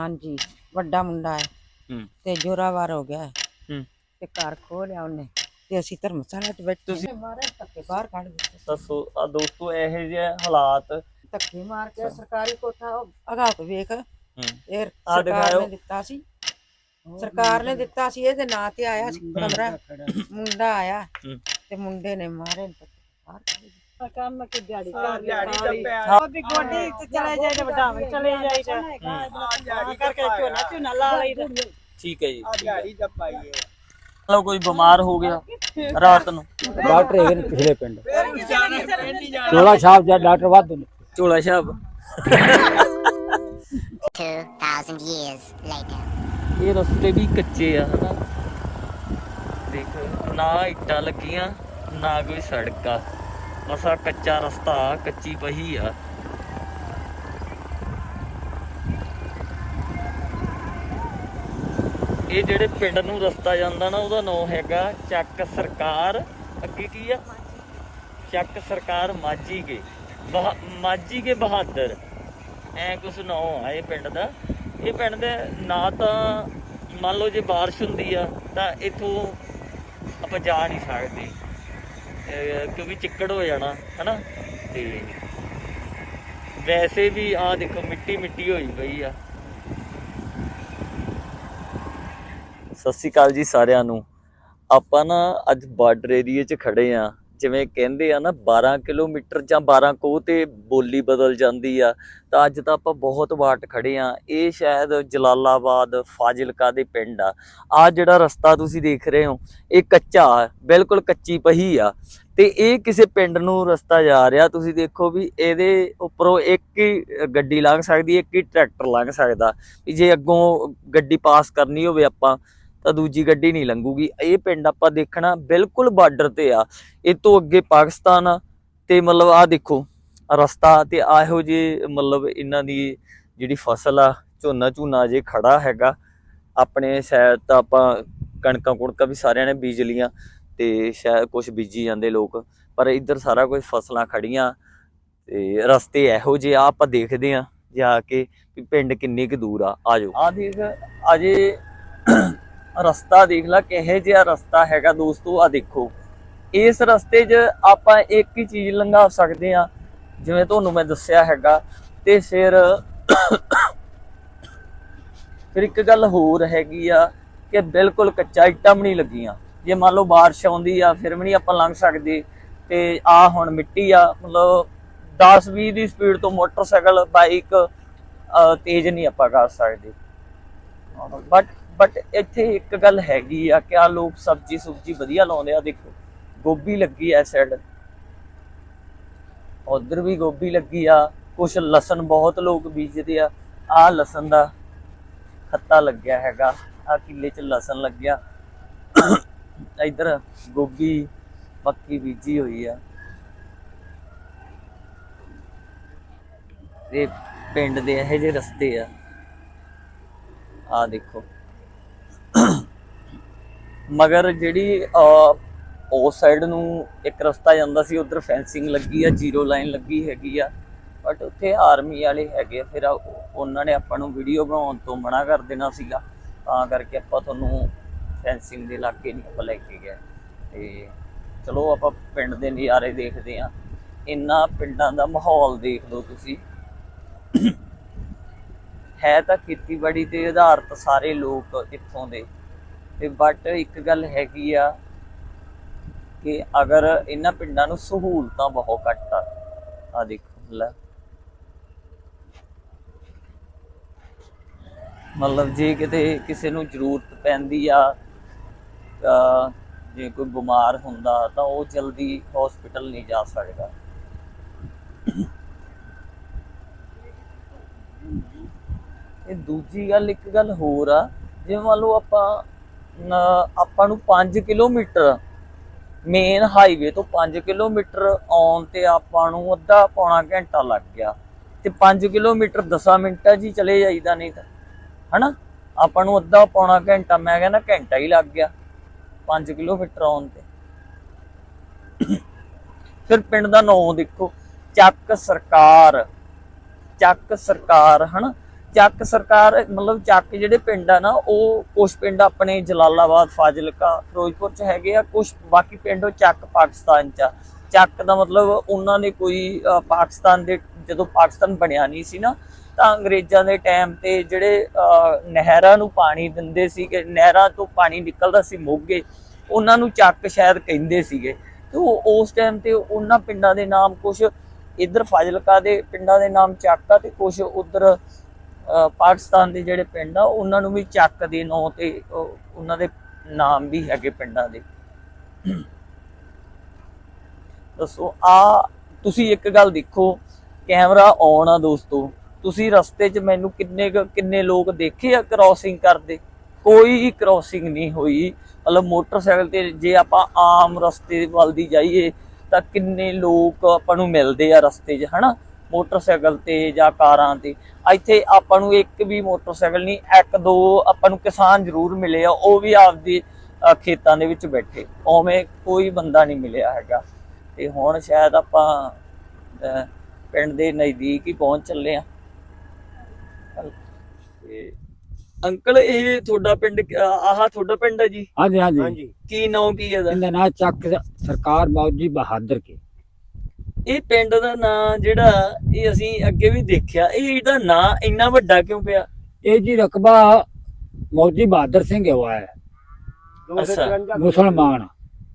ਹਾਂਜੀ ਵੱਡਾ ਮੁੰਡਾ ਹੈ ਹੂੰ। ਤੇ ਜੋਰਾਵਾਰ ਹੋ ਗਿਆ ਹੈ। ਹੂੰ। ਤੇ ਘਰ ਖੋਹ ਲਿਆ ਉਹਨੇ ਤੇ ਅਸੀਂ ਧਰਮਸ਼ਾਲਾ 'ਚ ਬੈਠੇ ਤੁਸੀਂ- ਮਾਰੇ ਧੱਕੇ ਬਾਹਰ ਕੱਢ ਦਿੱਤੇ। ਦੱਸੋ ਆ ਦੋਸਤੋ ਇਹੋ ਜਿਹੇ ਹਾਲਾਤ ਧੱਕੇ ਮਾਰ ਕੇ ਸਰਕਾਰੀ ਕੋਠਾ ਉਹ ਅਗਾ ਕੇ ਵੇਖ। ਇਹ ਸਰਕਾਰ। ਨੇ ਦਿੱਤਾ ਸੀ। ਸਰਕਾਰ ਨੇ ਦਿੱਤਾ ਸੀ ਇਹਦੇ ਨਾਂ ਤੇ ਆਇਆ ਸੀ। ਕਮਰਾ ਮੁੰਡਾ ਆਇਆ ਹੂੰ। ਤੇ ਮੁੰਡੇ ਨੇ ਮਾਰੇ। ਧੱਕੇ ਬਾਹਰ ਕੱਢ ਦਿੱਤੇ। ਕੰਮ ਕਿ ਦਿਹਾੜੀ ਕਰ ਲਿਆ ਉਹਦੀ ਗੋਡੀ ਤੇ ਚਲੇ ਜਾਈ ਤੇ ਵਡਾਵੇਂ ਚਲੇ ਜਾਈ ਤੇ ਹਾਂ। ਕਰਕੇ ਝੋਨਾ ਝੋਨਾ ਲਾ ਲਈ ਤੇ ਠੀਕ ਹੈ ਜੀ। ਦਿਹਾੜੀ ਦਾ ਪਾਈਏ ਲਓ ਕੋਈ ਬਿਮਾਰ ਹੋ ਗਿਆ ਰਾਤ ਨੂੰ। ਡਾਕਟਰ ਹੈਗੇ ਨੇ ਪਿਛਲੇ ਪਿੰਡ। ਚੋਲਾ ਸਾਹਿਬ ਜਾਂ ਡਾਕਟਰ ਵਾਧੂ ਨੇ। ਝੋਲਾ ਸਾਹਿਬ 2,000 years later. ਇਹ ਰਸਤੇ ਵੀ ਕੱਚੇ ਆ ਹਨਾ? ਦੇਖ ਨਾ ਇੱਟਾਂ ਲੱਗੀਆਂ ਨਾ ਕੋਈ ਸੜਕ। ਆ ਮਸਾ ਕੱਚਾ ਰਸਤਾ, ਕੱਚੀ ਪਹੀ ਆ। ਇਹ ਜਿਹੜੇ ਪਿੰਡ ਨੂੰ ਰਸਤਾ ਜਾਂਦਾ ਨਾ, ਉਹਦਾ ਨਾਮ ਹੈਗਾ ਚੱਕ ਸਰਕਾਰ। ਅੱਗੇ ਕੀ ਆ? ਚੱਕ ਸਰਕਾਰ ਮਾਝੀ ਕੇ। ਬਹਾ- ਮਾਝੀ ਕੇ ਬਹਾਦਰ। ਐ ਕੁਛ ਨਾਮ ਆ ਇਹ ਪਿੰਡ ਦਾ। ਇਹ ਪਿੰਡ ਦੇ ਨਾ ਤਾਂ ਮੰਨ ਲਓ ਜੇ ਬਾਰਿਸ਼ ਹੁੰਦੀ ਆ, ਤਾਂ ਇੱਥੋਂ ਆਪਾਂ ਜਾ ਨਹੀਂ ਸਕਦੇ। ਕਿਉਂਕਿ ਚਿੱਕੜ ਹੋ ਜਾਣਾ, ਹਨਾ? ਤੇ ਵੈਸੇ ਵੀ ਆ ਦੇਖੋ, ਮਿੱਟੀ ਮਿੱਟੀ ਹੋਈ ਪਈ ਆ। ਸਤਿ ਸ਼੍ਰੀ ਅਕਾਲ ਜੀ ਸਾਰਿਆਂ ਨੂੰ। ਆਪਾਂ ਨਾ ਅੱਜ ਬਾਰਡਰ ਏਰੀਏ 'ਚ ਖੜੇ ਆ। ਜਿਵੇਂ ਕਹਿੰਦੇ ਆ ਨਾ 12 ਕਿਲੋਮੀਟਰ ਜਾਂ 12 ਕੋਹ ਤੇ ਬੋਲੀ ਬਦਲ ਜਾਂਦੀ ਆ, ਤਾਂ ਅੱਜ ਤਾਂ ਆਪਾਂ ਬਹੁਤ ਵਾਟ ਖੜੇ ਆ। ਇਹ ਸ਼ਾਇਦ ਜਲਾਲਾਬਾਦ, ਫਾਜ਼ਿਲਕਾ ਦੇ ਪਿੰਡ ਆ। ਆ ਜਿਹੜਾ ਰਸਤਾ ਤੁਸੀਂ ਦੇਖ ਰਹੇ ਹੋ, ਇਹ ਕੱਚਾ ਬਿਲਕੁਲ ਕੱਚੀ ਪਹੀ ਆ। ਤੇ ਇਹ ਕਿਸੇ ਪਿੰਡ ਨੂੰ ਰਸਤਾ ਜਾ ਰਿਹਾ, ਤੁਸੀਂ ਦੇਖੋ ਵੀ ਇਹਦੇ ਉੱਪਰੋਂ ਇੱਕ ਹੀ ਗੱਡੀ ਲੰਘ ਸਕਦੀ, ਇੱਕ ਹੀ ਟਰੈਕਟਰ ਲੰਘ ਸਕਦਾ। ਵੀ ਜੇ ਅੱਗੋਂ ਗੱਡੀ ਪਾਸ ਕਰਨੀ ਹੋਵੇ ਆਪਾਂ ਤਾਂ ਦੂਜੀ ਗੱਡੀ ਨਹੀਂ ਲੰਘੂਗੀ। ਇਹ ਪਿੰਡ ਆਪਾਂ ਦੇਖਣਾ ਬਿਲਕੁਲ ਬਾਰਡਰ ਤੇ ਆ। ਇਹ ਤੋਂ ਅੱਗੇ ਪਾਕਿਸਤਾਨ ਆ ਤੇ ਮਤਲਬ ਆ ਦੇਖੋ, ਰਸਤਾ ਤੇ ਇਹੋ ਜਿਹੇ ਮਤਲਬ ਇਹਨਾਂ ਦੀ ਜਿਹੜੀ ਫਸਲ ਆ, ਝੋਨਾ ਝੂਨਾ ਜੇ ਖੜਾ ਹੈਗਾ। ਆਪਣੇ ਸ਼ਾਇਦ ਤਾਂ ਆਪਾਂ ਕਣਕਾਂ ਕੁਣਕਾਂ ਵੀ ਸਾਰਿਆਂ ਨੇ ਬੀਜ ਲੀਆਂ ਤੇ ਸ਼ਾਇਦ ਕੁਝ ਬੀਜੀ ਜਾਂਦੇ ਲੋਕ, ਪਰ ਇੱਧਰ ਸਾਰਾ ਕੁਝ ਫਸਲਾਂ ਖੜੀਆਂ ਤੇ ਰਸਤੇ ਇਹੋ ਜਿਹੇ ਆ, ਆਪਾਂ ਦੇਖਦੇ ਆ ਜਾ ਕੇ ਵੀ ਪਿੰਡ ਕਿੰਨੀ ਕੁ ਦੂਰ ਆ। ਆਜੋ ਆ ਦੇਖ, ਅਜੇ ਰਸਤਾ ਦੇਖ ਲੈ ਕਿਹੋ ਜਿਹਾ ਰਸਤਾ ਹੈਗਾ ਦੋਸਤੋ ਆ ਦੇਖੋ। ਇਸ ਰਸਤੇ 'ਚ ਆਪਾਂ ਇੱਕ ਹੀ ਚੀਜ਼ ਲੰਘਾ ਸਕਦੇ ਆ ਜਿਵੇਂ ਤੁਹਾਨੂੰ ਮੈਂ ਦੱਸਿਆ ਹੈਗਾ। ਤੇ ਫਿਰ ਫਿਰ ਇੱਕ ਗੱਲ ਹੋਰ ਹੈਗੀ ਆ ਕਿ ਬਿਲਕੁਲ ਕੱਚਾ ਇੱਟਾਂ ਵੀ ਨਹੀਂ ਲੱਗੀਆਂ। ਜੇ ਮੰਨ ਲਓ ਬਾਰਿਸ਼ ਆਉਂਦੀ ਆ ਫਿਰ ਵੀ ਨਹੀਂ ਆਪਾਂ ਲੰਘ ਸਕਦੇ। ਤੇ ਆ ਹੁਣ ਮਿੱਟੀ ਆ ਮਤਲਬ 10 20 ਦੀ ਸਪੀਡ ਤੋਂ ਮੋਟਰਸਾਈਕਲ ਬਾਈਕ ਤੇਜ਼ ਨਹੀਂ ਆਪਾਂ ਕਰ ਸਕਦੇ। ਬਟ ਬਟ ਇੱਥੇ ਇੱਕ ਗੱਲ ਹੈਗੀ ਆ ਕਿ ਆ ਲੋਕ ਸਬਜੀ ਸੁਬਜੀ ਵਧੀਆ ਲਾਉਂਦੇ ਆ, ਦੇਖੋ, ਗੋਭੀ ਲੱਗੀ ਐ ਸਾਈਡ ਉਧਰ ਵੀ ਗੋਭੀ ਲੱਗੀ ਆ, ਕੁਛ ਲਸਣ ਬਹੁਤ ਲੋਕ ਬੀਜਦੇ ਆ। ਆ ਲਸਣ ਦਾ ਖੱਤਾ ਲੱਗਿਆ ਹੈਗਾ ਆ ਕਿੱਲੇ 'ਚ ਲਸਣ ਲੱਗਿਆ। ਇਧਰ ਗੋਭੀ ਪੱਕੀ ਬੀਜੀ ਹੋਈ ਆ। ਇਹ ਪਿੰਡ ਦੇ ਇਹੋ ਜਿਹੇ ਰਸਤੇ ਆ। ਆ ਦੇਖੋ। ਮਗਰ ਜਿਹੜੀ ਉਸ ਸਾਈਡ ਨੂੰ ਇੱਕ ਰਸਤਾ ਜਾਂਦਾ ਸੀ ਉਧਰ ਫੈਂਸਿੰਗ ਲੱਗੀ ਆ ਜ਼ੀਰੋ ਲਾਈਨ ਲੱਗੀ ਹੈਗੀ ਆ। ਬਟ ਉੱਥੇ ਆਰਮੀ ਵਾਲੇ ਹੈਗੇ ਆ, ਫਿਰ ਉਹਨਾਂ ਨੇ ਆਪਾਂ ਨੂੰ ਵੀਡੀਓ ਬਣਾਉਣ ਤੋਂ ਮਨਾ ਕਰ ਦੇਣਾ ਸੀਗਾ। ਤਾਂ ਕਰਕੇ ਆਪਾਂ ਤੁਹਾਨੂੰ ਫੈਂਸਿੰਗ ਦੇ ਇਲਾਕੇ ਨਹੀਂ ਆਪਾਂ ਲੈ ਕੇ ਗਏ। ਤੇ ਚਲੋ ਆਪਾਂ ਪਿੰਡ ਦੇ ਨਜ਼ਾਰੇ ਦੇਖਦੇ ਆ ਇੰਨਾ ਪਿੰਡਾਂ ਦਾ ਮਾਹੌਲ ਦੇਖ ਲਓ ਤੁਸੀਂ। ਹੈ ਤਾਂ ਖੇਤੀਬਾੜੀ ਤੇ ਆਧਾਰਿਤ ਸਾਰੇ ਲੋਕ ਇੱਥੋਂ ਦੇ। ਤੇ ਬਟ ਇੱਕ ਗੱਲ ਹੈਗੀ ਆ ਕਿ ਅਗਰ ਇਹਨਾਂ ਪਿੰਡਾਂ ਨੂੰ ਸਹੂਲਤਾਂ ਬਹੁਤ ਘੱਟ ਆ ਆ ਦੇਖੋ, ਲੈ। ਮਤਲਬ ਜੇ ਕਿਤੇ ਕਿਸੇ ਨੂੰ ਜ਼ਰੂਰਤ ਪੈਂਦੀ ਆ ਜੇ ਕੋਈ ਬਿਮਾਰ ਹੁੰਦਾ ਤਾਂ ਉਹ ਜਲਦੀ ਹਸਪੀਟਲ ਨਹੀਂ ਜਾ ਸਕਦਾ। ਇਹ ਦੂਜੀ ਗੱਲ, ਇੱਕ ਗੱਲ ਹੋਰ ਆ ਜੇ ਮੰਨ ਲਓ ਆਪਾਂ ਆਪਾਂ ਨੂੰ 5 ਕਿਲੋਮੀਟਰ ਮੇਨ ਹਾਈਵੇ ਤੋਂ 5 ਕਿਲੋਮੀਟਰ ਆਉਣ ਤੇ ਆਪਾਂ ਨੂੰ ਅੱਧਾ ਪੌਣਾ ਘੰਟਾ ਲੱਗ ਗਿਆ। ਤੇ 5 ਕਿਲੋਮੀਟਰ 10 ਮਿੰਟਾਂ 'ਚ ਹੀ ਚਲੇ ਜਾਈਦਾ ਨਹੀਂ ਤਾਂ, ਹਨਾ? ਆਪਾਂ ਨੂੰ ਅੱਧਾ ਪੌਣਾ ਘੰਟਾ, ਮੈਂ ਕਹਿੰਦਾ ਘੰਟਾ ਹੀ ਲੱਗ ਗਿਆ 5 ਕਿਲੋਮੀਟਰ ਆਉਣ ਤੇ। ਫਿਰ ਪਿੰਡ ਦਾ ਨਾਂ ਦੇਖੋ, ਚੱਕ ਸਰਕਾਰ ਚੱਕ ਸਰਕਾਰ, ਹਨਾ? ਚੱਕ ਸਰਕਾਰ ਮਤਲਬ ਚੱਕ ਜਿਹੜੇ ਪਿੰਡ ਆ ਨਾ ਉਹ ਕੁਝ ਪਿੰਡ ਆਪਣੇ ਜਲਾਲਾਬਾਦ ਫਾਜ਼ਿਲਕਾ ਫਿਰੋਜ਼ਪੁਰ ਚ ਹੈਗੇ ਆ ਕੁਝ ਬਾਕੀ ਪਿੰਡ ਉਹ ਚੱਕ ਪਾਕਿਸਤਾਨ ਚ ਆ। ਚੱਕ ਦਾ ਮਤਲਬ ਉਹਨਾਂ ਨੇ ਕੋਈ ਪਾਕਿਸਤਾਨ ਦੇ ਜਦੋਂ ਪਾਕਿਸਤਾਨ ਬਣਿਆ ਨਹੀਂ ਸੀ ਨਾ ਤਾਂ ਅੰਗਰੇਜ਼ਾਂ ਦੇ ਟਾਈਮ ਤੇ ਜਿਹੜੇ ਅਹ, ਨਹਿਰਾਂ ਨੂੰ ਪਾਣੀ ਦਿੰਦੇ ਸੀਗੇ ਨਹਿਰਾਂ ਤੋਂ ਪਾਣੀ ਨਿਕਲਦਾ ਸੀ ਮੋਗੇ ਉਹਨਾਂ ਨੂੰ ਚੱਕ ਸ਼ਾਇਦ ਕਹਿੰਦੇ ਸੀਗੇ ਤੇ ਉਹ ਉਸ ਟਾਈਮ ਤੇ ਉਹਨਾਂ ਪਿੰਡਾਂ ਦੇ ਨਾਮ ਕੁਝ ਇੱਧਰ ਫਾਜ਼ਿਲਕਾ ਦੇ ਪਿੰਡਾਂ ਦੇ ਨਾਮ ਚੱਕ ਆ ਤੇ ਕੁਝ ਉਧਰ ਪਾਕਿਸਤਾਨ ਦੇ ਜਿਹੜੇ ਪਿੰਡ ਆ, ਉਹਨਾਂ ਨੂੰ ਵੀ ਚੱਕ ਦੇ ਨਾਂ ਤੇ ਉਹਨਾਂ ਦੇ ਨਾਮ ਵੀ ਹੈਗੇ ਪਿੰਡਾਂ ਦੇ। ਦੱਸੋ, ਆ ਤੁਸੀਂ ਇੱਕ ਗੱਲ ਦੇਖੋ, ਕੈਮਰਾ ਔਨ ਆ ਦੋਸਤੋ। ਤੁਸੀਂ ਰਸਤੇ 'ਚ ਮੈਨੂੰ ਕਿੰਨੇ ਕੁ- ਕਿੰਨੇ ਲੋਕ ਦੇਖੇ ਆ ਕ੍ਰਾਸਿੰਗ ਕਰਦੇ? ਕੋਈ ਕ੍ਰਾਸਿੰਗ ਨਹੀਂ ਹੋਈ। ਮਤਲਬ ਮੋਟਰਸਾਈਕਲ ਤੇ ਜੇ ਆਪਾਂ ਆਮ ਰਸਤੇ ਵੱਲ ਦੀ ਜਾਈਏ, ਤਾਂ ਕਿੰਨੇ ਲੋਕ ਆਪਾਂ ਨੂੰ ਮਿਲਦੇ ਆ ਰਸਤੇ 'ਚ, ਹਨਾ? ਮੋਟਰਸਾਈਕਲ ਤੇ ਜਾਂ ਕਾਰਾਂ ਤੇ। ਇੱਥੇ ਆਪਾਂ ਨੂੰ ਇੱਕ ਵੀ ਮੋਟਰਸਾਈਕਲ ਨਹੀਂ ਇੱਕ ਦੋ ਆਪਾਂ ਨੂੰ ਕਿਸਾਨ ਜ਼ਰੂਰ ਮਿਲੇ ਆ ਉਹ ਵੀ ਆਪਦੀ ਖੇਤਾਂ ਦੇ ਵਿੱਚ ਬੈਠੇ। ਉਵੇਂ ਕੋਈ ਬੰਦਾ ਨਹੀਂ ਮਿਲਿਆ ਹੈਗਾ। ਤੇ ਹੁਣ ਸ਼ਾਇਦ ਆਪਾਂ ਪਿੰਡ ਦੇ ਨਜ਼ਦੀਕ ਹੀ ਪਹੁੰਚ ਚੱਲੇ ਆ। ਅੰਕਲ ਇਹ ਤੁਹਾਡਾ ਪਿੰਡ ਆਹ ਤੁਹਾਡਾ ਪਿੰਡ ਹੈ ਜੀ? ਹਾਂਜੀ ਹਾਂਜੀ। ਕੀ ਨਾਮ ਕੀ ਹੈ ਇਹਦਾ ਨਾਂ ਚੱਕ ਸਰਕਾਰ ਮੌਜੀ ਬਹਾਦਰ ਕੇ। ਇਹ ਪਿੰਡ ਦਾ ਨਾਂ ਜਿਹੜਾ ਇਹ ਅਸੀਂ ਅੱਗੇ ਵੀ ਦੇਖਿਆ ਇਹ ਇਹਦਾ ਨਾਂ ਇੰਨਾ ਵੱਡਾ ਕਿਉਂ ਪਿਆ? ਇਹ ਜੀ ਰਕਬਾ ਮੌਜੀ ਬਹਾਦਰ ਸਿੰਘ ਹੋਇਆ ਹੈ ਅੱਛਾ। ਮੁਸਲਮਾਨ।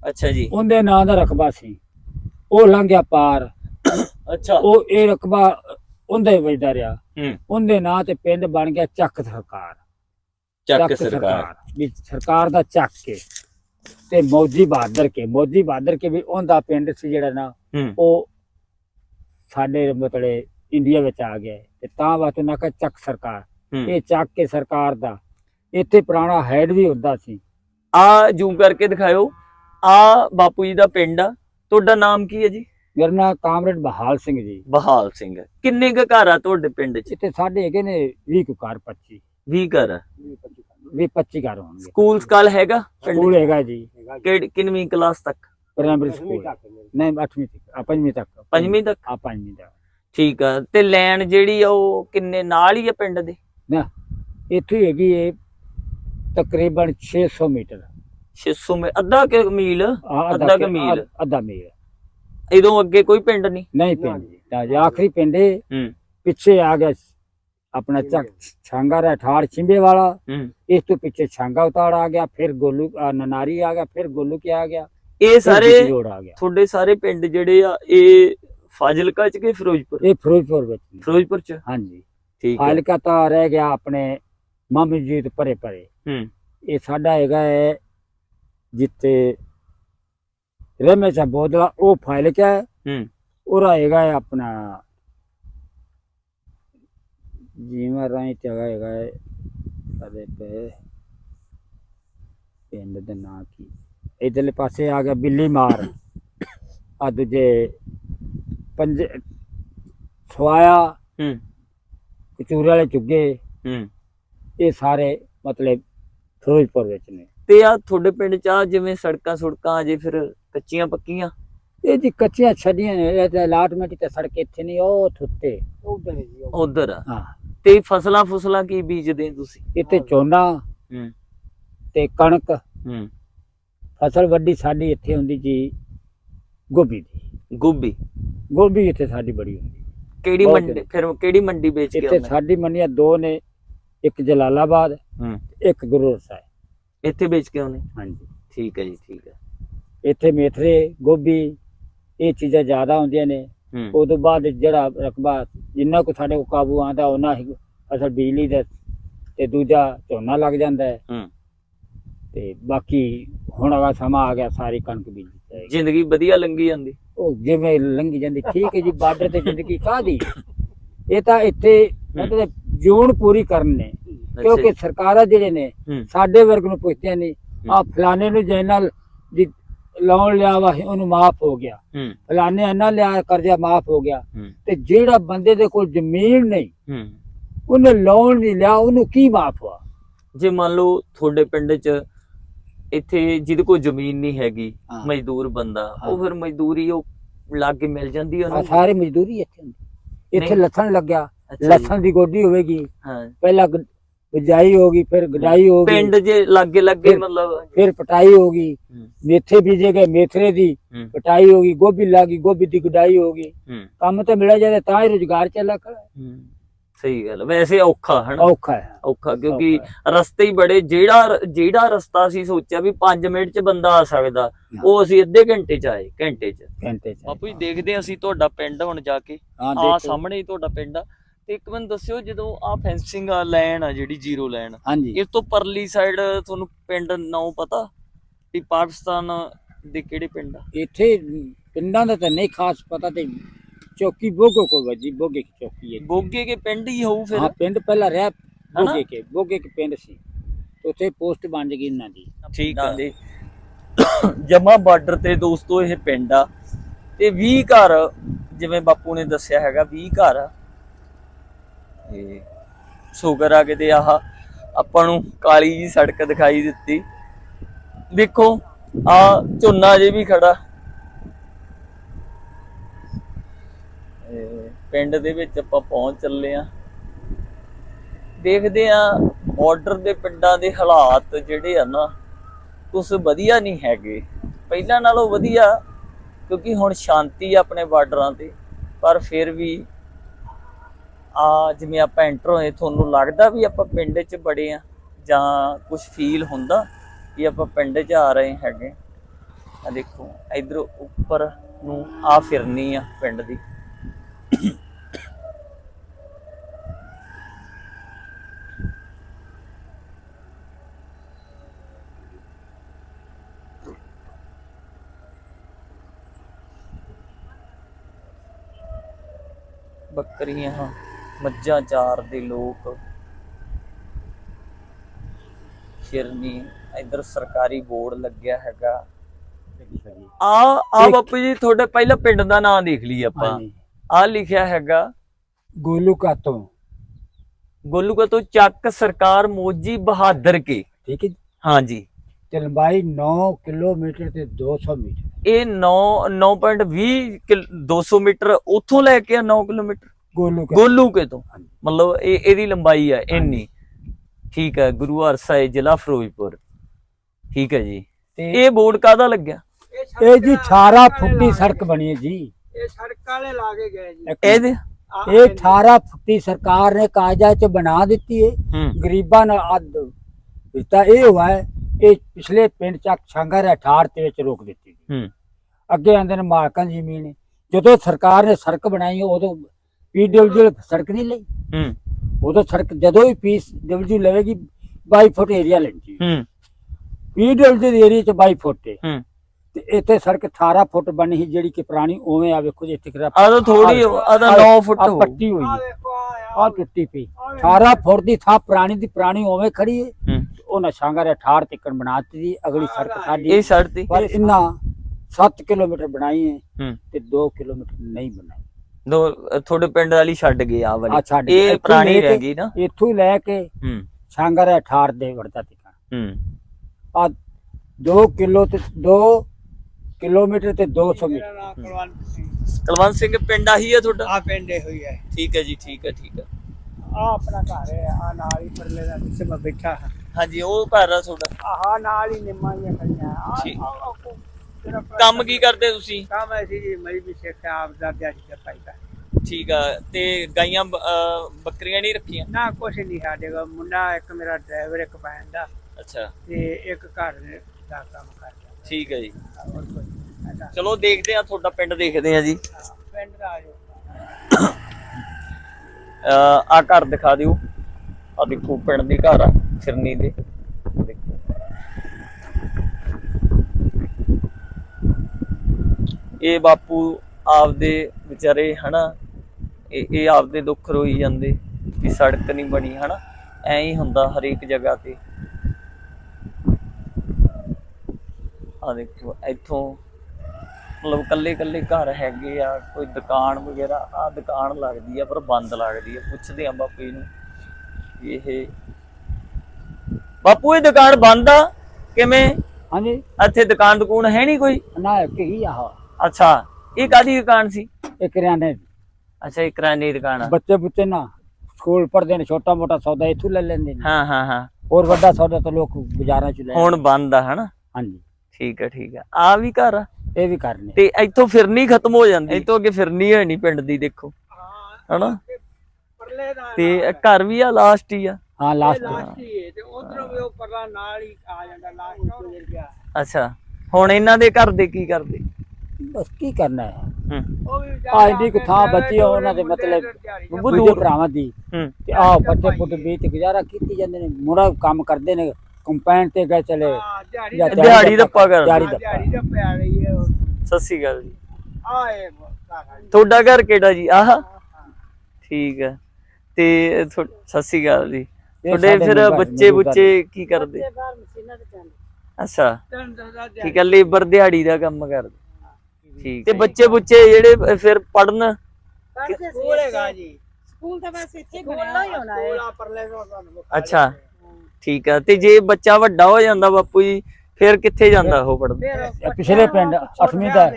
ਅੱਛਾ ਜੀ। ਉਹਦੇ ਨਾਂ ਦਾ ਰਕਬਾ ਸੀ। ਉਹ ਲੰਘਿਆ ਪਾਰ। ਅੱਛਾ। ਉਹ ਇਹ ਰਕਬਾ ਉਹਦੇ ਵਜਦਾ ਰਿਹਾ। ਹੂੰ। ਉਹਦੇ ਨਾਂ ਤੇ ਪਿੰਡ ਬਣ ਗਿਆ ਚੱਕ ਸਰਕਾਰ। ਚੱਕ ਸਰਕਾਰ। ਵੀ ਸਰਕਾਰ ਦਾ ਚੱਕ ਕੇ ਤੇ ਮੌਜੀ ਬਹਾਦਰ ਕੇ। ਮੌਜੀ ਬਹਾਦਰ ਕੇ ਵੀ ਉਹਦਾ ਪਿੰਡ ਸੀ ਜਿਹੜਾ ਨਾ ਉਹ ਸਾਡੇ ਮਤਲਬ ਇੰਡੀਆ ਵਿੱਚ ਆ ਗਿਆ ਹੈ। ਤੇ ਤਾਂ ਬਾਤ ਉਹਨਾਂ ਕਾ ਚੱਕ ਸਰਕਾਰ। ਇਹ ਚੱਕ ਕੇ ਸਰਕਾਰ ਦਾ। ਇੱਥੇ ਪੁਰਾਣਾ ਹੈਡ ਵੀ ਹੁੰਦਾ ਸੀ। ਆ ਜੂਮ ਕਰਕੇ ਦਿਖਾਇਓ। ਆ ਬਾਪੂ ਜੀ ਦਾ ਪਿੰਡ ਆ। ਤੁਹਾਡਾ ਨਾਮ ਕੀ ਹੈ ਜੀ? ਮੇਰਾ ਨਾਮ ਕਾਮਰੇਡ ਬਹਾਲ ਸਿੰਘ ਜੀ। ਬਹਾਲ ਸਿੰਘ। ਕਿੰਨੇ ਕੁ ਘਰ ਆ ਤੁਹਾਡੇ ਪਿੰਡ 'ਚ? ਇੱਥੇ ਸਾਡੇ ਹੈਗੇ ਨੇ 20 ਕੁ ਘਰ 25 20 ਘਰ ਆ। 20 25 ਘਰ ਹੋਣਗੇ। ਸਕੂਲ ਸਕਾਲ ਹੈਗਾ ਸਕੂਲ ਹੈਗਾ ਜੀ। ਕਿੰਨਵੀਂ ਕਲਾਸ ਤੱਕ? Primary school. ਨਹੀਂ 8ਵੀਂ ਤੱਕ ਆ, ਪੰਜਵੀਂ ਤੱਕ। ਪੰਜਵੀਂ ਤੱਕ? ਆ ਪੰਜਵੀਂ ਤੱਕ। ਠੀਕ ਆ ਤੇ ਲੈਣ ਜਿਹੜੀ ਆ ਉਹ ਕਿੰਨੇ ਨਾਲ ਹੀ ਆ ਪਿੰਡ ਦੇ? ਨਾ ਇੱਥੇ ਹੈਗੀ ਹੈ ਤਕਰੀਬਨ 600 ਮੀਟਰ। 600 ਮੀ ਅੱਧਾ ਕਿ ਮੀਲ? ਅੱਧਾ ਕੁ ਮੀਲ। ਅੱਧ- ਮੀਲ। ਇਦੋਂ ਅੱਗੇ ਕੋਈ ਪਿੰਡ ਨਹੀਂ? ਨਹੀਂ ਪਿੰਡ। ਤਾਂ ਜੇ ਆਖਰੀ ਪਿੰਡ ਹੂੰ। ਪਿੱਛੇ ਆ ਗਿਆ ਆਪਣਾ ਚੱਕ ਛਾਂਗਾ ਦਾ ਠਾੜ ਚਿੰਬੇ ਵਾਲਾ। ਹੂੰ। ਇਸ ਤੋਂ ਪਿੱਛੇ ਛਾਂਗਾ ਉਤਾੜ ਆ ਗਿਆ ਫਿਰ ਗੋਲੂ ਨਨਾਰੀ ਆ ਗਿਆ ਫਿਰ ਗੋਲੂ ਕੀ ਆ ਗਿਆ। ਇਹ ਸਾਰੇ ਆ ਗਿਆ। ਤੁਹਾਡੇ ਸਾਰੇ ਪਿੰਡ ਜਿਹੜੇ ਆ ਇਹ ਫਾਜ਼ਿਲਕਾ ਚ ਕਿ ਫਿਰੋਜ਼ਪੁਰ? ਇਹ ਫਿਰੋਜ਼ਪੁਰ ਵਿੱਚ ਨੇ। ਫਿਰੋਜ਼ਪੁਰ ਚ? ਹਾਂਜੀ। ਠੀਕ ਹੈ। ਫਾਜ਼ਿਲਕਾ ਤਾਂ ਰਹਿ ਗਿਆ ਆਪਣੇ ਮਾਮੀਜੀਤ ਪਰੇ ਪਰੇ ਹੂੰ। ਇਹ ਸਾਡਾ ਹੈਗਾ ਹੈ ਜਿੱਥੇ ਰਮੇਸ਼ਾ ਬੋਦਲਾ ਉਹ ਫਾਜ਼ਿਲਕਾ ਹੈ। ਹੂੰ। ਉਹਦਾ ਹੈਗਾ ਹੈ ਆਪਣਾ ਜੀਵਨ ਰਾਈ ਤੇ ਹੈਗਾ ਹੈਗਾ ਹੈ। ਸਾਡੇ ਪੇ ਪਿੰਡ ਦਾ ਨਾਂ ਕੀ? ਇਧਰਲੇ ਪਾਸੇ ਆ ਗਿਆ ਬਿੱਲੀ ਮਾਰ। ਆ ਦੂਜੇ ਪੰਜ ਸਵਾਇਆ। ਹੂੰ। ਕਚੂਰੇ ਵਾਲੇ ਚੁੱਗੇ। ਹੂੰ। ਇਹ ਸਾਰੇ ਮਤਲਬ ਫਿਰੋਜ਼ਪੁਰ ਵਿੱਚ ਨੇ। ਤੇ ਆ ਤੁਹਾਡੇ ਪਿੰਡ ਚ ਆ ਜਿਵੇਂ ਸੜਕਾਂ ਸੁੜਕਾਂ ਅਜੇ ਫਿਰ ਕੱਚੀਆਂ ਪੱਕੀਆਂ? ਇਹ ਜੀ ਕੱਚੀਆਂ ਛੱਡੀਆਂ ਨੇ ਇਹ ਤੇ ਅਲਾਟਮੈਂਟ ਤੇ ਸੜਕ ਇੱਥੇ ਨਹੀਂ ਉਹ ਥੁੱਤੇ ਉਧਰ ਆ। ਹਾਂ। ਤੇ ਫਸਲਾਂ ਫੁਸਲਾਂ ਕੀ ਬੀਜਦੇ ਤੁਸੀਂ? ਇੱਥੇ ਝੋਨਾ ਹੂੰ। ਤੇ ਕਣਕ। ਹੂੰ। ਫਸਲ ਵੱਡੀ ਸਾਡੀ ਇੱਥੇ ਹੁੰਦੀ ਜੀ ਗੋਭੀ ਦੀ। ਗੋਭੀ? ਗੋਭੀ ਇੱਥੇ ਸਾਡੀ ਬੜੀ ਹੁੰਦੀ। ਕਿਹੜੀ ਬਹੁਤ ਮੰਡੀ ਫਿਰ ਕਿਹੜੀ ਮੰਡੀ ਵੇਚ ਕੇ ਇੱਥੇ ਆਉਂਦੇ? ਸਾਡੀ ਮੰਡੀਆਂ ਦੋ ਨੇ ਇੱਕ ਜਲਾਲਾਬਾਦ ਹੂੰ। ਇੱਕ ਗੁਰੂ ਸਾਹਿਬ। ਇੱਥੇ ਵੇਚ ਕੇ ਆਉਂਦੇ? ਹਾਂਜੀ। ਠੀਕ ਹੈ ਜੀ ਠੀਕ ਹੈ। ਇੱਥੇ ਮੇਥਰੇ ਗੋਭੀ ਇਹ ਚੀਜ਼ਾਂ ਜ਼ਿਆਦਾ ਹੁੰਦੀਆਂ ਨੇ। ਹੂੰ। ਉਸ ਤੋਂ ਬਾਅਦ ਜਿਹੜਾ ਰਕਬਾ ਜਿੰਨਾ ਕੋ ਸਾਡੇ ਕੋ ਕਾਬੂ ਆਂਦਾ ਉਹਨਾਂ ਹੀ ਅਸਲ ਬਿਜਲੀ ਦਾ ਤੇ ਦੂਜਾ ਝੋਨਾ ਲੱਗ ਜਾਂਦਾ ਹੈ। ਹੂੰ। ਤੇ ਬਾਕੀ ਹੁਣ ਅਗਾ ਸਮਾਂ ਆ ਗਿਆ ਸਾਰੀ ਕਣਕ ਬੀਜੀ ਜਾਏਗੀ। ਜ਼ਿੰਦਗੀ ਵਧੀਆ ਲੰਗੀ ਜਾਂਦੀ। ਉਹ ਜਿਵੇਂ ਲੰਘੀ ਜਾਂਦੀ ਠੀਕ ਹੈ ਜੀ ਬਾਰਡਰ ਤੇ ਜ਼ਿੰਦਗੀ ਕਾਦੀ ਇਹ ਤਾਂ ਇੱਥੇ ਮਤਲਬ ਜੂਨ ਪੂਰੀ ਕਰਨ ਨੇ ਕਿਉਂਕਿ ਸਰਕਾਰਾਂ ਜਿਹੜੇ ਨੇ। ਸਾਡੇ ਵਰਗ ਨੂੰ ਪੁੱਛਦੇ ਨਹੀਂ ਆ ਫਲਾਣੇ ਨੂੰ ਜੈਨਲ ਦੀ ਲੋਨ ਲਿਆ ਵਾ ਉਹਨੂੰ ਮਾਫ ਹੋ ਗਿਆ। ਫਲਾਣੇ ਇਹਨਾਂ ਲਿਆ ਕਰਜ਼ਾ ਮਾਫ ਹੋ ਗਿਆ। ਤੇ ਜਿਹੜਾ ਬੰਦੇ ਦੇ ਕੋਲ ਜ਼ਮੀਨ ਨਹੀਂ ਉਹਨੇ ਲੋਨ ਨਹੀਂ ਲਿਆ ਉਹਨੂੰ ਕੀ ਮਾਫ ਹੋਆ? ਜੇ ਮੰਨ ਲਓ ਤੁਹਾਡੇ ਪਿੰਡ 'ਚ ਇੱਥੇ ਜਿਹਦੇ ਕੋਲ ਜ਼ਮੀਨ ਨਹੀਂ ਹੈਗੀ ਹਾਂ। ਮਜ਼ਦੂਰ ਬੰਦਾ। ਉਹ ਫਿਰ ਮਜ਼ਦੂਰੀ ਉਹ ਲੱਗ ਕੇ ਮਿਲ ਜਾਂਦੀ ਆ ਉਹਨੂੰ ਸਾਰੇ ਮਜ਼ਦੂਰੀ ਇੱਥੇ ਹੁੰਦੀ ਇੱਥੇ ਨਹੀਂ। ਲੱਥਣ ਲੱਗਿਆ ਅੱਛਾ ਜੀ। ਲਸਣ ਦੀ ਗੋਡੀ ਹੋਵੇਗੀ ਹਾਂ ਪਹਿਲਾਂ ਗ- ਬਿਜਾਈ ਹੋਗੀ ਫਿਰ ਗਡਾਈ ਹੋਗੀ ਪਿੰਡ ਜੇ ਲਾਗੇ ਲੱਗੇ ਫਿਰ- ਮਤਲਬ ਫਿਰ ਪਟਾਈ ਹੋਗੀ ਹੂੰ, ਮੇਥੇ ਬੀਜੇ ਗਏ ਮੇਥਰੇ ਦੀ ਹੂੰ, ਪਟਾਈ ਹੋਗੀ ਗੋਭੀ ਲੱਗੀ ਗੋਭੀ ਦੀ ਗਡਾਈ ਹੋਗੀ ਹੂੰ, ਕੰਮ ਤਾਂ ਮਿਲਿਆ ਜਾਵੇ ਤਾਂ ਹੀ ਰੁਜ਼ਗਾਰ ਚੱਲਾ ਖੜਾ ਹੈ। ਹੂੰ। ਸਹੀ ਗੱਲ ਵੈਸੇ ਔਖਾ ਹਨਾ? ਔਖਾ ਹੈ। ਔਖਾ ਕਿਉਂਕਿ ਰਸਤੇ ਹੀ ਬੜੇ ਜਿਹੜਾ ਜਿਹੜਾ ਰਸਤਾ ਅਸੀਂ ਸੋਚਿਆ ਵੀ 5 ਮਿੰਟ ਚ ਬੰਦਾ ਆ ਸਕਦਾ ਉਹ ਅਸੀਂ ਅੱਧੇ ਘੰਟੇ ਚ ਆਏ ਘੰਟੇ ਚ। ਘੰਟੇ ਚ। ਬਾਪੂ ਜੀ ਦੇਖਦੇ ਅਸੀਂ ਤੁਹਾਡਾ ਪਿੰਡ ਹੁਣ ਜਾ ਕੇ। ਆ ਸਾਹਮਣੇ ਹੀ ਤੁਹਾਡਾ ਪਿੰਡ ਆ। ਤੇ ਇੱਕ ਮੈਨੂੰ ਦੱਸਿਓ ਜਦੋਂ ਆ ਫੈਂਸਿੰਗ ਆ ਲਾਈਨ ਆ ਜਿਹੜੀ ਜ਼ੀਰੋ ਲਾਈਨ ਹਾਂਜੀ। ਇਸ ਤੋਂ ਪਰਲੀ ਸਾਈਡ ਤੁਹਾਨੂੰ ਪਿੰਡ ਨਾਂ ਪਤਾ ਵੀ ਪਾਕਿਸਤਾਨ ਦੇ ਕਿਹੜੇ ਪਿੰਡ ਆ? ਇੱਥੇ ਪਿੰਡਾਂ ਦਾ ਤਾਂ ਨਹੀਂ ਖਾਸ ਪਤਾ ਤੇ ਚੌਕੀ ਬੋਗੋ ਕੋ ਵਜੀ ਬੋਗੇ ਕੀ ਚੌਕੀ ਹੈ ਬੋਗੇ ਕੇ ਪਿੰਡ ਹੀ ਹੋਊ ਫਿਰ ਹਾਂ ਪਿੰਡ ਪਹਿਲਾਂ ਰਹਿ ਹਨਾ? ਬੋਗੇ ਕੇ ਬੋਗੇ ਕੇ ਪਿੰਡ ਸੀ ਉੱਥੇ ਪੋਸਟ ਬਣ ਗਈ ਇਹਨਾਂ ਦੀ ਠੀਕ ਆ ਜੀ ਜਮਾ ਬਾਰਡਰ ਤੇ ਦੋਸਤੋ ਇਹ ਪਿੰਡ ਆ ਤੇ 20 ਘਰ ਜਿਵੇਂ ਬਾਪੂ ਨੇ ਦੱਸਿਆ ਹੈਗਾ 20 ਘਰ ਆ ਤੇ ਸ਼ੁਕਰ ਆ ਕਿਤੇ ਆਹ ਆਪਾਂ ਨੂੰ ਕਾਲੀ ਜੀ ਸੜਕ ਦਿਖਾਈ ਦਿੱਤੀ ਦੇਖੋ ਆ ਝੋਨਾ ਜੇ ਵੀ ਖੜਾ ਇਹ ਪਿੰਡ ਦੇ ਵਿੱਚ ਆਪਾਂ ਪਹੁੰਚ ਚੱਲੇ ਆ ਦੇਖਦੇ ਆ ਬਾਰਡਰ ਦੇ ਪਿੰਡਾਂ ਦੇ ਹਾਲਾਤ ਜਿਹੜੇ ਆ ਨਾ, ਕੁਛ ਵਧੀਆ ਨਹੀਂ ਹੈਗੇ। ਪਹਿਲਾਂ ਨਾਲੋਂ ਵਧੀਆ, ਕਿਉਂਕਿ ਹੁਣ ਸ਼ਾਂਤੀ ਆ ਆਪਣੇ ਬਾਰਡਰਾਂ ਤੇ, ਪਰ ਫਿਰ ਵੀ ਆ ਜਿਵੇਂ ਆਪਾਂ ਐਂਟਰ ਹੋਏ, ਤੁਹਾਨੂੰ ਲੱਗਦਾ ਵੀ ਆਪਾਂ ਪਿੰਡ 'ਚ ਬੜੇ ਆ ਜਾਂ ਕੁਝ ਫੀਲ ਹੁੰਦਾ ਕਿ ਆਪਾਂ ਪਿੰਡ 'ਚ ਆ ਰਹੇ ਹੈਗੇ। ਆ ਦੇਖੋ, ਇਧਰ ਉੱਪਰ ਨੂੰ ਆ ਫਿਰਨੀ ਆ ਪਿੰਡ ਦੀ। ਬੱਕਰੀਆਂ ਮੱਝਾਂ ਚਾਰਦੇ ਲੋਕ। ਸ਼ਿਰਨੀ ਇਧਰ ਸਰਕਾਰੀ ਬੋਰਡ ਲੱਗਿਆ ਹੈਗਾ। ਆ ਆ ਬਾਪੂ ਜੀ ਤੁਹਾਡੇ ਪਹਿਲਾਂ ਪਿੰਡ ਦਾ ਨਾਮ ਦੇਖ ਲਈ ਆਪਾਂ। ਆ ਲਿਖਿਆ ਹੈਗਾ ਗੋਲੂ ਕਾ ਤੋਂ। ਗੋਲੂਗਾ ਤੋਂ ਚੱਕ ਸਰਕਾਰ ਮੋਜੀ ਬਹਾਦਰ ਕੇ। ਠੀਕ ਹੈ? ਹਾਂਜੀ। ਤੇ ਲੰਬਾਈ 9 ਕਿਲੋਮੀਟਰ ਤੇ 200 ਮੀਟਰ। ਇਹ 9 9.20 ਕਿਲ- 200 ਮੀਟਰ ਉੱਥੋਂ ਲੈ ਕੇ 9 ਕਿਲੋਮੀਟਰ? ਗੋਲੂ ਕਾ ਗੋਲੂ ਕੇ ਤੋਂ। ਮਤਲਬ ਇਹ ਇਹਦੀ ਲੰਬਾਈ ਹੈ ਇੰਨੀ। ਠੀਕ ਹੈ ਗੁਰੂ ਹਰਸਾਏ ਜ਼ਿਲ੍ਹਾ ਫਿਰੋਜ਼ਪੁਰ। ਠੀਕ ਹੈ ਜੀ। ਤੇ ਇਹ ਬੋਰਡ ਕਾਦਾ ਲੱਗਿਆ? ਇਹ ਜੀ 18 ਫੁੱਟੀ ਸੜਕ ਬਣੀ ਹੈ ਜੀ। ਇਹ ਸੜਕ ਵਾਲੇ ਲਾ ਕੇ ਗਏ ਜੀ। ਇੱਕ- ਇਹਦੇ? ਆਹ ਇਹ 18 ਫੁੱਟੀ ਸਰਕਾਰ ਨੇ ਕਾਗਜ਼ਾਂ 'ਚ ਬਣਾ ਦਿੱਤੀ ਹੈ। ਗਰੀਬਾਂ ਨਾਲ ਅੱਧ। ਦਿੱਤਾ ਇਹ ਹੋਇਆ ਹੈ ਇਹ ਪਿਛਲੇ ਪਿੰਡ ਚੱਕ ਛਾਂਗਰ 68 ਦੇ ਵਿੱਚ ਰੋਕ ਦਿੱਤੀ। ਹੂੰ। ਅੱਗੇ ਆਂਦੇ ਨੇ ਮਾਲਕਾਂ ਦੀ ਜ਼ਮੀਨ ਹੈ ਜਦੋਂ ਸਰਕਾਰ ਨੇ ਸੜਕ ਬਣਾਈ ਉਦੋਂ ਪੀਡਬਲਯੂ ਸੜਕ ਨਹੀਂ ਲਈ। ਹੂੰ। ਉਦੋਂ ਸੜਕ ਜਦੋਂ ਵੀ ਪੀਡਬਲਯੂ ਲਵੇਗੀ 22 ਫੁੱਟ ਏਰੀਆ ਲੈਂਦੀ ਹੂੰ। ਪੀਡਬਲਯੂ ਦੇ ਏਰੀਆ 'ਚ 22 ਫੁੱਟ ਹੈ ਹੂੰ। ਤੇ ਇੱਥੇ ਸੜਕ 18 ਫੁੱਟ ਬਣੀ ਸੀ ਜਿਹੜੀ ਕਿ ਪੁਰਾਣੀ ਉਵੇਂ ਆ ਵੇਖੋ ਜੀ ਇੱਥੇ ਕਿਹੜਾ ਆ ਤਾਂ ਥੋੜੀ ਆ ਤਾਂ 9 ਫੁੱਟ ਹੋ ਪੱਟੀ ਹੋਈ ਹੈ ਆ ਆ ਟੁੱਟੀ ਪਈ। 18 ਫੁੱਟ ਦੀ ਥਾਂ ਪੁਰਾਣੀ ਦੀ ਪੁਰਾਣੀ ਉਵੇਂ ਖੜੀ ਹੈ। ਹੂੰ ਉਹਨਾਂ ਸ਼ਾਂਗਰ 18 ਤੱਕ ਬਣਾਤੀ ਦੀ ਅਗਲੀ ਸੜਕ ਸਾਡੀ ਇਹ ਤੀ ਪਰ ਇਹਨਾਂ 7 ਕਿਲੋਮੀਟਰ ਬਣਾਈ ਹੈ ਹੂੰ। ਤੇ 2 ਕਿਲੋਮੀਟਰ ਨਹੀਂ ਬਣਾਈ। ਦੋ ਤੁਹਾਡੇ ਪਿੰਡ ਵਾਲੀ ਛੱਡ ਗਏ ਆ ਆ ਵਾਲੀ ਛੱਡ ਇਹ ਇੱਥੋਂ ਪੁਰਾਣੀ ਲੈ ਕੇ- ਰਹਿ ਗਈ ਨਾ? ਇੱਥੋਂ ਹੀ ਲੈ ਕੇ ਹੂੰ। ਸ਼ਾਂਗਰ 18 ਦੇ ਵੜਦਾ ਤੱਕ ਹੂੰ। ਆ 2 ਕਿਲੋ ਤੇ 2 ਕਿਲੋਮੀਟਰ ਤੇ 200 ਮੇਰਾ ਮੀਟਰ। ਨਾਮ ਕੁਲਵੰਤ ਸਿੰਘ। ਕਲਵੰਤ ਸਿੰਘ ਪਿੰਡ ਆਹੀ ਹੈ ਤੁਹਾਡਾ? ਆ ਪਿੰਡੇ ਹੋਈ ਹੈ ਠੀਕ ਹੈ ਜੀ ਠੀਕ ਹੈ ਠੀਕ ਹੈ। ਆ ਆਪਣਾ ਘਰ ਹੈ ਆ ਨਾਲ ਹੀ ਪਰਲੇ ਦਾ ਜਿੱਥੇ ਮੈਂ ਬੈਠਾ ਹਾਂ। ਹਾਂਜੀ ਉਹ ਘਰ ਆ ਤੁਹਾਡਾ? ਆਹ ਨਾਲ ਹੀ ਨਿੰਮਾਂ ਹੀ ਖੜੀਆਂ। ਆ ਠੀਕ। ਭਰਾ- ਕੰਮ ਕੀ ਕਰਦੇ ਤੁਸੀਂ? ਕੰਮ ਐਸੀ ਜੀ ਮਈ ਵੀ ਸਿੱਖ ਆਪ ਦਾ ਦਿਹਾੜੀ ਦਾ ਪਾਈਦਾ ਠੀਕ ਆ ਤੇ ਗਾਈਆਂ ਅਹ ਬੱਕਰੀਆਂ ਨਹੀਂ ਰੱਖੀਆਂ? ਨਾ ਕੁਛ ਨਹੀਂ ਸਾਡੇ ਕੋਲ। ਮੁੰਡਾ ਇੱਕ ਮੇਰਾ ਡਰਾਈਵਰ ਇੱਕ ਭੈਣ ਦਾ। ਅੱਛਾ। ਤੇ ਇੱਕ ਘਰ ਦਾ ਕੰਮ ਕਰਦਾ। ਠੀਕ ਹੈ ਜੀ। ਹੋਰ ਕੋਈ ਨਹੀਂ ਸਾਡਾ। ਚਲੋ ਦੇਖਦੇ ਆ ਤੁਹਾਡਾ ਪਿੰਡ ਦੇਖਦੇ ਆ ਜੀ। ਹਾਂ, ਪਿੰਡ ਦਾ ਆ ਜਾਓ। ਆ ਘਰ ਦਿਖਾ ਦਿਓ। ਆ ਦੇਖੋ ਪਿੰਡ ਦੀ ਘਰ ਆ ਫਿਰਨੀ ਦੇ। ਦੇਖੋ। ਇਹ ਬਾਪੂ ਆਪਦੇ ਵਿਚਾਰੇ ਹਨਾ ਇਹ ਇਹ ਆਪਦੇ ਦੁੱਖ ਰੋਈ ਜਾਂਦੇ ਕਿ ਸੜਕ ਨਹੀਂ ਬਣੀ ਹਨਾ। ਐਂ ਹੀ ਹੁੰਦਾ ਹਰੇਕ ਜਗ੍ਹਾ ਤੇ। ਆ ਦੇਖੋ ਇੱਥੋਂ ਮਤਲਬ ਕੱਲੇ ਕੱਲੇ ਘਰ ਹੈਗੇ ਆ ਕੋਈ ਦੁਕਾਨ ਵਗੈਰਾ ਆ ਦੁਕਾਨ ਲੱਗਦੀ ਆ ਪਰ ਬੰਦ ਲੱਗਦੀ ਆ। ਪੁੱਛਦੇ ਆ ਬਾਪੂ ਨੂੰ ਵੀ ਇਹ ਬਾਪੂ ਇਹ ਦੁਕਾਨ ਬੰਦ ਆ? ਕਿਵੇਂ? ਹਾਂਜੀ। ਇੱਥੇ ਦੁਕਾਨ ਦੁਕਾਨ ਹੈ ਨਹੀਂ ਕੋਈ? ਨਾ ਹੀ ਆਹ ਅੱਛਾ ਇਹ ਕਾਦੀ ਦੁਕਾਨ ਸੀ? ਇਹ ਕਰਿਆਨੇ ਦੀ। ਅੱਛਾ ਇਹ ਕਿਰਾਨੇ ਦੀ ਦੁਕਾਨ ਆ। ਬੱਚੇ ਬੁੱਚੇ ਨਾ ਸਕੂਲ ਪੜ੍ਹਦੇ ਨੇ ਛੋਟਾ ਮੋਟਾ ਸੌਦਾ ਇੱਥੋਂ ਲੈ ਲੈਂਦੇ ਨੇ। ਹਾਂ ਹਾਂ ਹਾਂ। ਹੋਰ ਵੱਡਾ ਸੌਦਾ ਤਾਂ ਲੋਕ ਬਾਜ਼ਾਰਾਂ ਚ ਲੈ ਹੁਣ ਬੰਦ ਆ ਹਨਾ? ਹਾਂਜੀ। ਠੀਕ ਆ ਠੀਕ ਆ। ਆ ਵੀ ਘਰ ਆ? ਇਹ ਵੀ ਕਰਨੇ ਤੇ ਇੱਥੋਂ ਫਿਰਨੀ ਖਤਮ ਹੋ ਜਾਂਦੀ? ਇੱਥੋਂ ਅੱਗੇ ਫਿਰਨੀ ਹੈ ਨਹੀਂ ਪਿੰਡ ਦੀ ਦੇਖੋ। ਹਨਾ? ਪਰਲੇ ਦਾ ਤੇ ਇਹ ਘਰ ਵੀ ਆ ਲਾਸਟ ਹੀ ਆ? ਹਾਂ ਲਾਸਟ ਲਾਸਟੀ ਹੈ ਤੇ ਉਧਰੋਂ ਵੀ ਉਹ ਪਰਲਾ ਨਾਲ ਹੀ ਆ ਜਾਂਦਾ ਲਾਸਟ ਗੁਜ਼ਰ ਗਿਆ ਅੱਛਾ। ਹੁਣ ਇਹਨਾਂ ਦੇ ਘਰ ਦੇ ਕੀ ਕਰਦੇ? ਬਸ ਕੀ ਕਰਨਾ ਹੈ? ਹੂੰ। ਉਹ ਵੀ ਆ ਇੰਨੀ ਕੁ ਥਾਂ ਬਚੀ ਆ ਉਹਨਾਂ ਦੇ ਮਤਲਬ ਦੂਰ। ਭਰਾਵਾਂ ਦੀ। ਹੂੰ। ਤੇ ਆ ਪੱਟੇ ਪੁੱਟ ਵੀ ਤੇ ਗੁਜ਼ਾਰਾ ਕੀਤੀ ਜਾਂਦੇ ਨੇ। ਮੁੰਡਾ ਕੰਮ ਕਰਦੇ ਨੇ ਕੰਪੈਨ ਤੇ ਗਏ ਚਲੇ। ਦਿਹਾੜੀ ਦਾ ਦੱਪਾ ਦਿਹਾੜੀ ਦਾ ਪਿਆ ਰਹੀ ਹੈ ਸ਼੍ਰੀ ਅਕਾਲ ਜੀ। ਆਹ ਇਹ ਘਰ ਆ। ਤੁਹਾਡਾ ਘਰ ਕਿਹੜਾ ਜੀ? ਆਹ? ਠੀਕ ਹੈ। ਤੇ ਸ਼੍ਰੀ ਅਕਾਲ ਜੀ। ਤੁਹਾਡੇ ਫਿਰ ਬੱਚੇ ਬੁੱਚੇ ਕੀ ਕਰਦੇ? ਅੱਛਾ। ਠੀਕ ਹੈ ਲੇਬਰ ਦਿਹਾੜੀ ਦਾ ਕੰਮ ਕਰਦੇ। ਤੇ ਬੱਚੇ ਬੁੱਚੇ ਜਿਹੜੇ ਫਿਰ ਪੜਨ ਸਕੂਲ ਹੈਗਾ ਜੀ। ਸਕੂਲ ਤਾਂ ਬਸ ਇੱਥੇ ਬਣਿਆ ਹੀ ਹੋਣਾ ਹੈ ਸਕੂਲ ਆ ਪਰਲੇ ਤੋਂ ਤੁਹਾਨੂੰ ਅੱਛਾ। ਠੀਕ ਆ ਤੇ ਜੇ ਬੱਚਾ ਵੱਡਾ ਹੋ ਜਾਂਦਾ ਬਾਪੂ ਜੀ ਫਿਰ ਕਿੱਥੇ ਜਾਂਦਾ ਉਹ ਪੜਨ ਪਿਛਲੇ ਪਿੰਡ 8ਵੀਂ ਦਾ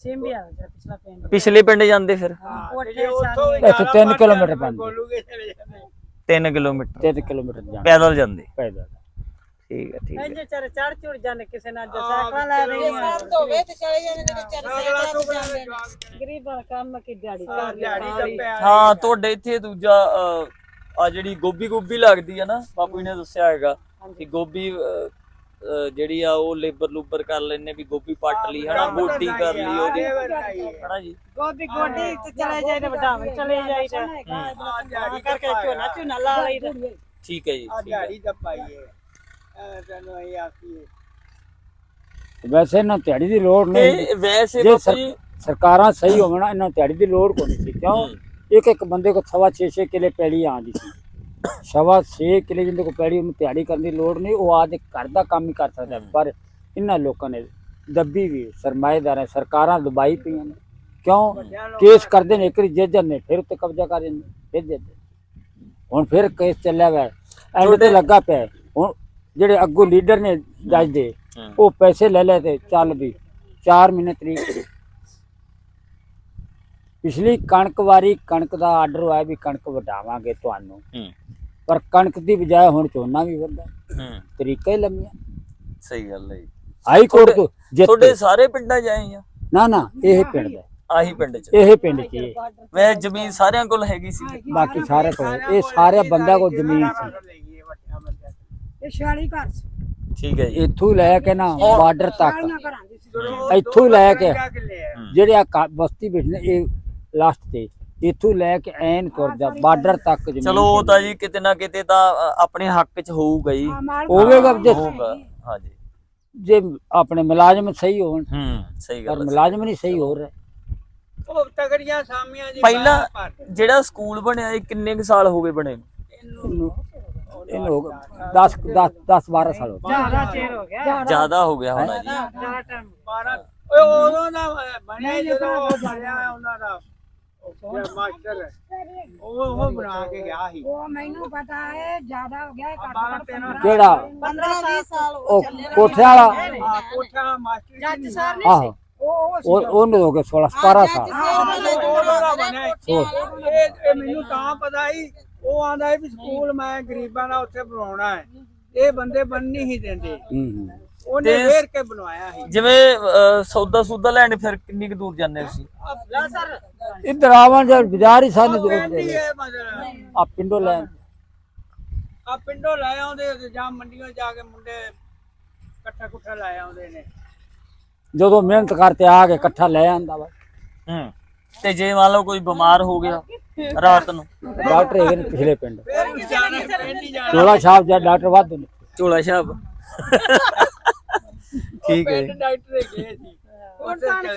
ਸਿੰਬਿਆ ਪਿਛਲਾ ਪਿੰਡ। ਪਿਛਲੇ ਪਿੰਡ ਜਾਂਦੇ ਫਿਰ? ਇੱਥੇ 3 ਕਿਲੋਮੀਟਰ ਪੈਂਦੇ। ਗੋਲੂਗੇ ਚਲੇ ਜਾਂਦੇ। 3 ਕਿਲੋਮੀਟਰ। 3 ਕਿਲੋਮੀਟਰ ਪੈਦਲ ਜਾਂਦੇ। ਪੈਦਲ। ਠੀਕ ਹੈ ਠੀਕ ਹੈ। ਇੰਜ ਚਾਰੇ ਚੜ ਚੁੜ ਜਾਂਦੇ ਕਿਸੇ ਨਾਲ ਜੋ ਸਾਈਕਲਾਂ ਲੈ ਰਹੀ ਹੈ ਧੋਵੇ ਤੇ ਚਲੇ ਜਾਂਦੇ ਨੇ ਚਾਰੇ ਸਾਈਕਲਾਂ ਤੇ ਜਾਂਦੇ ਗਰੀਬਾਂ ਦਾ ਕੰਮ ਕੀ ਦਿਹਾੜੀ ਕਰ ਪਿਆ ਹਾਂ ਤੁਹਾਡੇ ਇੱਥੇ ਦੂਜਾ ਆ ਜਿਹੜੀ ਗੋਭੀ ਗੋਭੀ ਲੱਗਦੀ ਆ ਨਾ ਬਾਪੂ ਜੀ ਨੇ ਦੱਸਿਆ ਹੈਗਾ ਕਿ ਗੋਭੀ ਜਿਹੜੀ ਆ ਉਹ ਲੇਬਰ ਲੂਬਰ ਕਰ ਲੈਣੇ ਵੀ ਗੋਭੀ ਪੱਟ ਲਈ ਹਨਾ ਗੋਡੀ ਕਰ ਲਈ ਉਹਦੀ ਹਨਾ ਜੀ? ਗੋਦੀ ਗੋਡੀ ਤੇ ਚਲੇ ਜਾਈਦੇ ਵਡਾਵੇਂ ਚਲੇ ਜਾਈਦੇ। ਕਰਕੇ ਝੋਨਾ ਝੋਨਾ ਲਾ ਲਈਦਾ। ਠੀਕ ਹੈ ਜੀ ਆ ਹੈ। ਦਿਹਾੜੀ ਦਾ ਪਾਈਏ ਤੈਨੂੰ ਇਹ ਆਖੀਏ ਵੈਸੇ ਇਹਨਾਂ ਨੂੰ ਦਿਹਾੜੀ ਦੀ ਲੋੜ ਨਹੀਂ। ਤੇ ਵੈਸੇ ਜੇ ਬਾਪੂ ਸਰ- ਜੀ ਸਰਕਾਰਾਂ ਸਹੀ ਹੋਵਣ ਇਹਨਾਂ ਨੂੰ ਦਿਹਾੜੀ ਦੀ ਲੋੜ ਕੋਈ ਨਹੀਂ ਸੀ। ਕਿਉਂ? ਇੱਕ ਇੱਕ ਬੰਦੇ ਕੋ ਸਵਾ 6-6 ਕਿਲੇ ਪੈਲੀ ਆਂਦੀ ਸੀ। ਸਵਾ 6 ਕਿਲੇ ਜਿੰਦੇ ਕੋ ਪੈਲੀ ਉਹਨੂੰ ਦਿਹਾੜੀ ਕਰਨ ਦੀ ਲੋੜ ਨਹੀਂ। ਉਹ ਆਦੇ ਘਰ ਦਾ ਕੰਮ ਹੀ ਕਰ ਸਕਦਾ। ਹੈ। ਪਰ ਇਹਨਾਂ ਲੋਕਾਂ ਨੇ ਦੱਬੀ ਵੀ ਸਰਮਾਏਦਾਰ ਹੈ ਸਰਕਾਰਾਂ ਦਬਾਈ ਪਈਆਂ ਨੇ। ਕਿਉਂ? ਕੇਸ ਕਰਦੇ ਨੇ ਇੱਕ ਵਾਰੀ ਜੱਜ ਨੇ ਫਿਰ ਉੱਤੇ ਕਬਜ਼ਾ ਕਰ ਦਿੰਦੇ ਫਿਰ ਜੱਜ ਹੁਣ ਫਿਰ ਕੇਸ ਚੱਲਿਆ ਗਿਆ ਐਂਡ ਤੇ ਲੱਗਾ ਪਿਆ ਹੈ। ਜਿਹੜੇ ਅੱਗੋਂ ਲੀਡਰ ਨੇ ਜੱਜ ਦੇ ਹੂੰ। ਉਹ ਪੈਸੇ ਲੈ ਲੈ ਤੇ ਚੱਲ ਵੀ। 4 ਮਹੀਨੇ ਤਰੀਕ। ਪਿਛਲੀ ਕਣਕ ਵਾਰੀ ਕਣਕ ਦਾ ਆਰਡਰ ਹੋਇਆ ਵੀ ਕਣਕ ਵਡਾਵਾਂਗੇ ਤੁਹਾਨੂੰ। ਹੂੰ। ਪਰ ਕਣਕ ਦੀ ਬਜਾਏ ਹੁਣ ਝੋਨਾ ਵੀ ਹੂੰ। ਤਰੀਕਾ ਹੀ ਲੰਮੀਆਂ। ਸਹੀ ਗੱਲ ਹੈ ਜੀ। ਹਾਈ ਕੋਰਟ ਤੋਂ ਜਿੱਤ। ਤੁਹਾਡੇ ਸਾਰੇ ਪਿੰਡਾਂ ਜਾਏ ਆ? ਨਾ ਨਾ ਇਹ ਪਿੰਡ ਦਾ ਆਹੀ ਪਿੰਡ ਚ। ਇਹ ਪਿੰਡ ਚ। ਵੈ ਜ਼ਮੀਨ ਸਾਰਿਆਂ ਕੋਲ ਹੈਗੀ ਸੀ। ਬਾਕੀ ਸਾਰੇ ਕੋਲ ਇਹ ਸਾਰੇ ਬੰਦਿਆਂ ਕੋਲ ਜ਼ਮੀਨ ਸੀ। ਇਹ 46 ਘਰ ਸੀ। ਠੀਕ ਹੈ ਜੀ। ਇੱਥੋਂ ਹੀ ਲੈ ਕੇ ਨਾ ਬਾਰਡਰ ਤੱਕ। ਘਰਾਂ ਦੀ ਸੀ ਇੱਥੋਂ ਹੀ ਲੈ ਕੇ। ਜਿਹੜੇ ਆ ਬਸਤੀ ਬੈਠੇ ਨੇ ਇਹ ਲਾਸਟ ਤੇ। ਇੱਥੋਂ ਲੈ ਕੇ ਐਨ ਤੁਰ ਜਾ ਬਾਰਡਰ ਤੱਕ ਜ਼ਮੀਨ ਚਲੋ ਉਹ ਤਾਂ ਜੀ ਕਿਤੇ ਨਾ ਕਿਤੇ ਤਾਂ ਅ, ਆਪਣੇ ਹੱਕ ਚ ਹੋਊਗਾ ਜੀ। ਹੋਵੇਗਾ ਜੇ ਹੋਊਗਾ। ਹਾਂਜੀ। ਜੇ ਆਪਣੇ ਮੁਲਾਜ਼ਮ ਸਹੀ ਹੋਣ ਹੂੰ ਸਹੀ ਪਰ ਗੱਲ ਹੈ। ਮੁਲਾਜ਼ਮ ਨਹੀਂ ਸਹੀ ਹੋ ਰਹੇ। ਉਹ ਤਗੜੀਆਂ ਸਾਮੀਆਂ ਜੀ ਪਹਿਲਾਂ ਬਾਹਰ ਭਰ ਜਿਹੜਾ ਸਕੂਲ ਬਣਿਆ ਇਹ ਕਿੰਨੇ ਕੁ ਸਾਲ ਹੋ ਗਏ ਬਣੇ ਨੂੰ? ਇਹਨੂੰ ਹੋ 10 10 10 12 ਸਾਲ ਹੋ ਗਏ। ਜ਼ਿਆਦਾ ਚਿਰ ਹੋ ਗਿਆ। ਜ਼ਿਆਦਾ ਹੋ ਗਿਆ ਹੋਣਾ ਜੀ। ਜ਼ਿਆਦਾ ਟਾਈਮ 12 ਓਏ ਉਦੋਂ ਦਾ ਬਣਿਆ ਜਦੋਂ ਉਹ ਬਣਿਆ ਉਹਨਾਂ ਦਾ। ਉਹ ਮਾਸਟਰ ਉਹ ਉਹ ਬਣਾ ਕੇ ਗਿਆ ਸੀ। ਉਹ ਮੈਨੂੰ ਪਤਾ ਹੈ ਜ਼ਿਆਦਾ ਹੋ ਗਿਆ 12 13 ਕਿਹੜਾ? 15 20 ਸਾਲ ਉਹ ਕੋਠੇ ਵਾਲਾ? ਆ ਕੋਠਾ ਮਾਸਟਰ ਜੱਜ ਸਰ ਆਹੋ। ਉਹ ਉਹਨੂੰ ਹੋ ਗਏ 16 17 ਸਾਲ। ਉਦੋਂ ਦਾ ਬਣਿਆ ਸੀ। ਇਹ ਇਹ ਮੈਨੂੰ ਤਾਂ ਪਤਾ ਹੀ ਉਹ ਆਂਦਾ ਵੀ ਸਕੂਲ ਮੈਂ ਗਰੀਬਾਂ ਦਾ ਉੱਥੇ ਬਣਾਉਣਾ ਹੈ। ਇਹ ਬੰਦੇ ਬਣ ਨਹੀਂ ਦਿੰਦੇ। ਹੂੰ ਹੂੰ। ਉਹਨੇ ਤੇ- ਫੇਰ ਕੇ ਬਣਵਾਇਆ ਸੀ। ਜਿਵੇਂ ਸੌਦਾ ਸੌਦਾ ਲੈਣ ਫਿਰ ਕਿੰਨੀ ਕੁ ਦੂਰ ਜਾਂਦੇ ਸੀ ਲਾ ਸਰ। ਇੱਧਰ ਆਵਣ ਜਦ ਬਾਜ਼ਾਰ ਹੀ ਸਾਨੂੰ ਪਿੰਡੀ ਹੈ ਮਤਲਬ ਆ ਪਿੰਡੋਂ ਲੈ ਆ ਪਿੰਡੋਂ ਲੈ ਆਉਂਦੇ ਤੇ ਜਾਂ ਮੰਡੀਆਂ ਜਾ ਕੇ ਮੁੰਡੇ ਇਕੱਠਾ ਕੁੱਠਾ ਲੈ ਆਉਂਦੇ ਨੇ। ਜਦੋਂ ਮਿਹਨਤ ਕਰਤੇ ਆ ਕੇ ਇਕੱਠਾ ਲੈ ਆਂਦਾ ਵਾ। ਹੂੰ। ਤੇ ਜੇ ਮੰਨ ਲਓ ਕੋਈ ਬਿਮਾਰ ਹੋ ਗਿਆ ਰਾਤ ਨੂੰ। ਡਾਕਟਰ ਹੈਗੇ ਨੇ ਪਿਛਲੇ ਪਿੰਡ। ਚੋਲਾ ਸਾਹਿਬ ਜਾਂ ਡਾਕਟਰ ਵੱਧ ਨੇ। ਝੋਲਾ ਸ਼ਾਬ ਠੀਕ ਹੈ ਡਾਕਟਰ